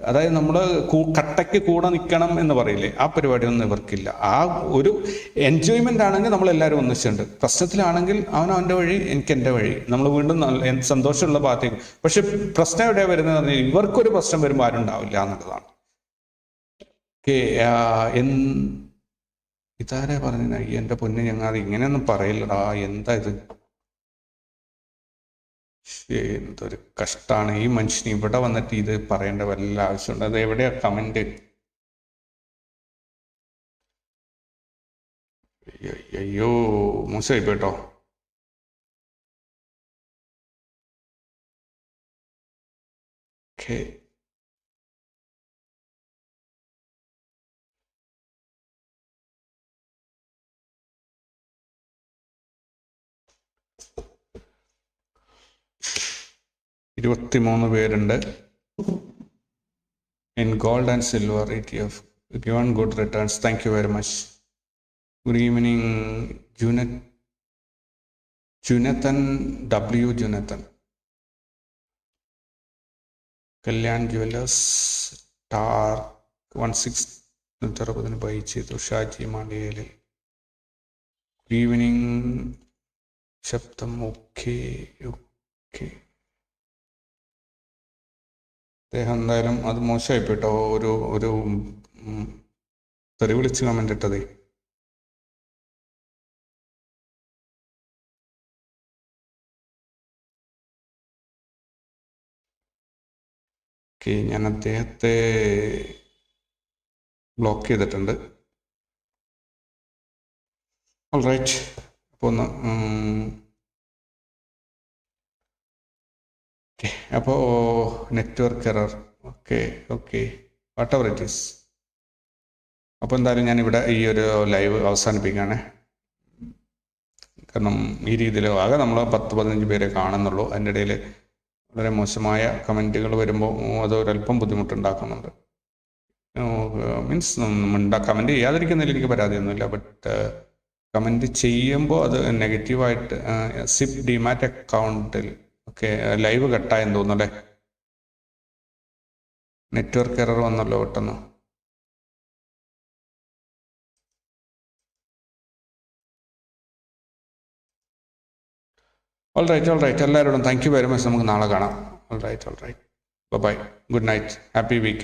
അതായത് നമ്മൾ കട്ടയ്ക്ക് കൂടെ നിൽക്കണം എന്ന് പറയില്ലേ ആ പരിപാടി ഒന്നും ഇവർക്കില്ല. ആ ഒരു എൻജോയ്മെന്റ് ആണെങ്കിൽ നമ്മൾ എല്ലാവരും ഒന്നിച്ചിട്ടുണ്ട്. പ്രശ്നത്തിലാണെങ്കിൽ അവൻ അവന്റെ വഴി എനിക്ക് എന്റെ വഴി. നമ്മൾ വീണ്ടും നല്ല- സന്തോഷമുള്ള ഭാഗത്തേക്ക്. പക്ഷെ പ്രശ്നം എവിടെയാണ് വരുന്നത് ഇവർക്കൊരു പ്രശ്നം വരുമ്പോൾ ആരും ഉണ്ടാവില്ല എന്നുള്ളതാണ്. ഇതാരെ പറഞ്ഞു എന്റെ പൊന്ന് ഞങ്ങൾ ഇങ്ങനെയൊന്നും പറയില്ലടാ. എന്താ ഇത്? എന്തൊരു കഷ്ടാണ്. ഈ മനുഷ്യന് ഇവിടെ വന്നിട്ട് ഇത് പറയേണ്ട വല്ല ആവശ്യമുണ്ട്? അത് എവിടെയാ കമന്റ്? അയ്യോ മോശമായി പോയിട്ടോ. ഓക്കെ ഇരുപത്തി മൂന്ന് പേരുണ്ട്. In gold and silver E T F given good returns thank you very much good evening Juna ജുനത്തൻ W ജുനത്തൻ Kalyan jewellers ടാർ വൺ സിക്സ് നൂറ്ററുപതിന് ബൈച്ച് തുഷാജി മാണ്ടിയയിൽ ഗുഡ് ഈവനിങ് ശബ്ദം ഓക്കെ ഓക്കെ അദ്ദേഹം എന്തായാലും അത് മോശമായി പോയിട്ടോ ഒരു ഒരു തെറി വിളിച്ച് കമന്റ് ഇട്ടതേ. ഓക്കെ ഞാൻ അദ്ദേഹത്തെ ബ്ലോക്ക് ചെയ്തിട്ടുണ്ട്. റൈറ്റ് അപ്പോൾ ഒന്ന് അപ്പോൾ network error okay okay whatever it is അപ്പോൾ എന്തായാലും ഞാൻ ഇവിടെ ഈ ഒരു ലൈവ് അവസാനിപ്പിക്കുകയാണ്. കാരണം ഈ രീതിയിൽ ആകെ നമ്മൾ പത്ത് പതിനഞ്ച് പേരെ കാണുന്നുള്ളൂ. അതിന്റെ ഇടയിൽ വളരെ മോശമായ കമന്റുകൾ വരുമ്പോൾ അത് ഒരല്പം ബുദ്ധിമുട്ടുണ്ടാക്കുന്നുണ്ട്. മീൻസ് മിണ്ടാ കമന്റ് ചെയ്യാതിരിക്കുന്നതിൽ എനിക്ക് പരാതിയൊന്നുമില്ല. ബട്ട് കമന്റ് ചെയ്യുമ്പോൾ അത് നെഗറ്റീവായിട്ട് സിപ് ഡിമാറ്റ് അക്കൗണ്ടിൽ ലൈവ് കട്ടായെന്ന് തോന്നുന്നു അല്ലേ? നെറ്റ്വർക്ക് എറർ വന്നല്ലോ പെട്ടെന്ന്. ഓൾ റൈറ്റ് ഓൾ റൈറ്റ് എല്ലാവരോടും താങ്ക് യു വെരി മച്ച് നമുക്ക് നാളെ കാണാം. All right all right bye good night happy week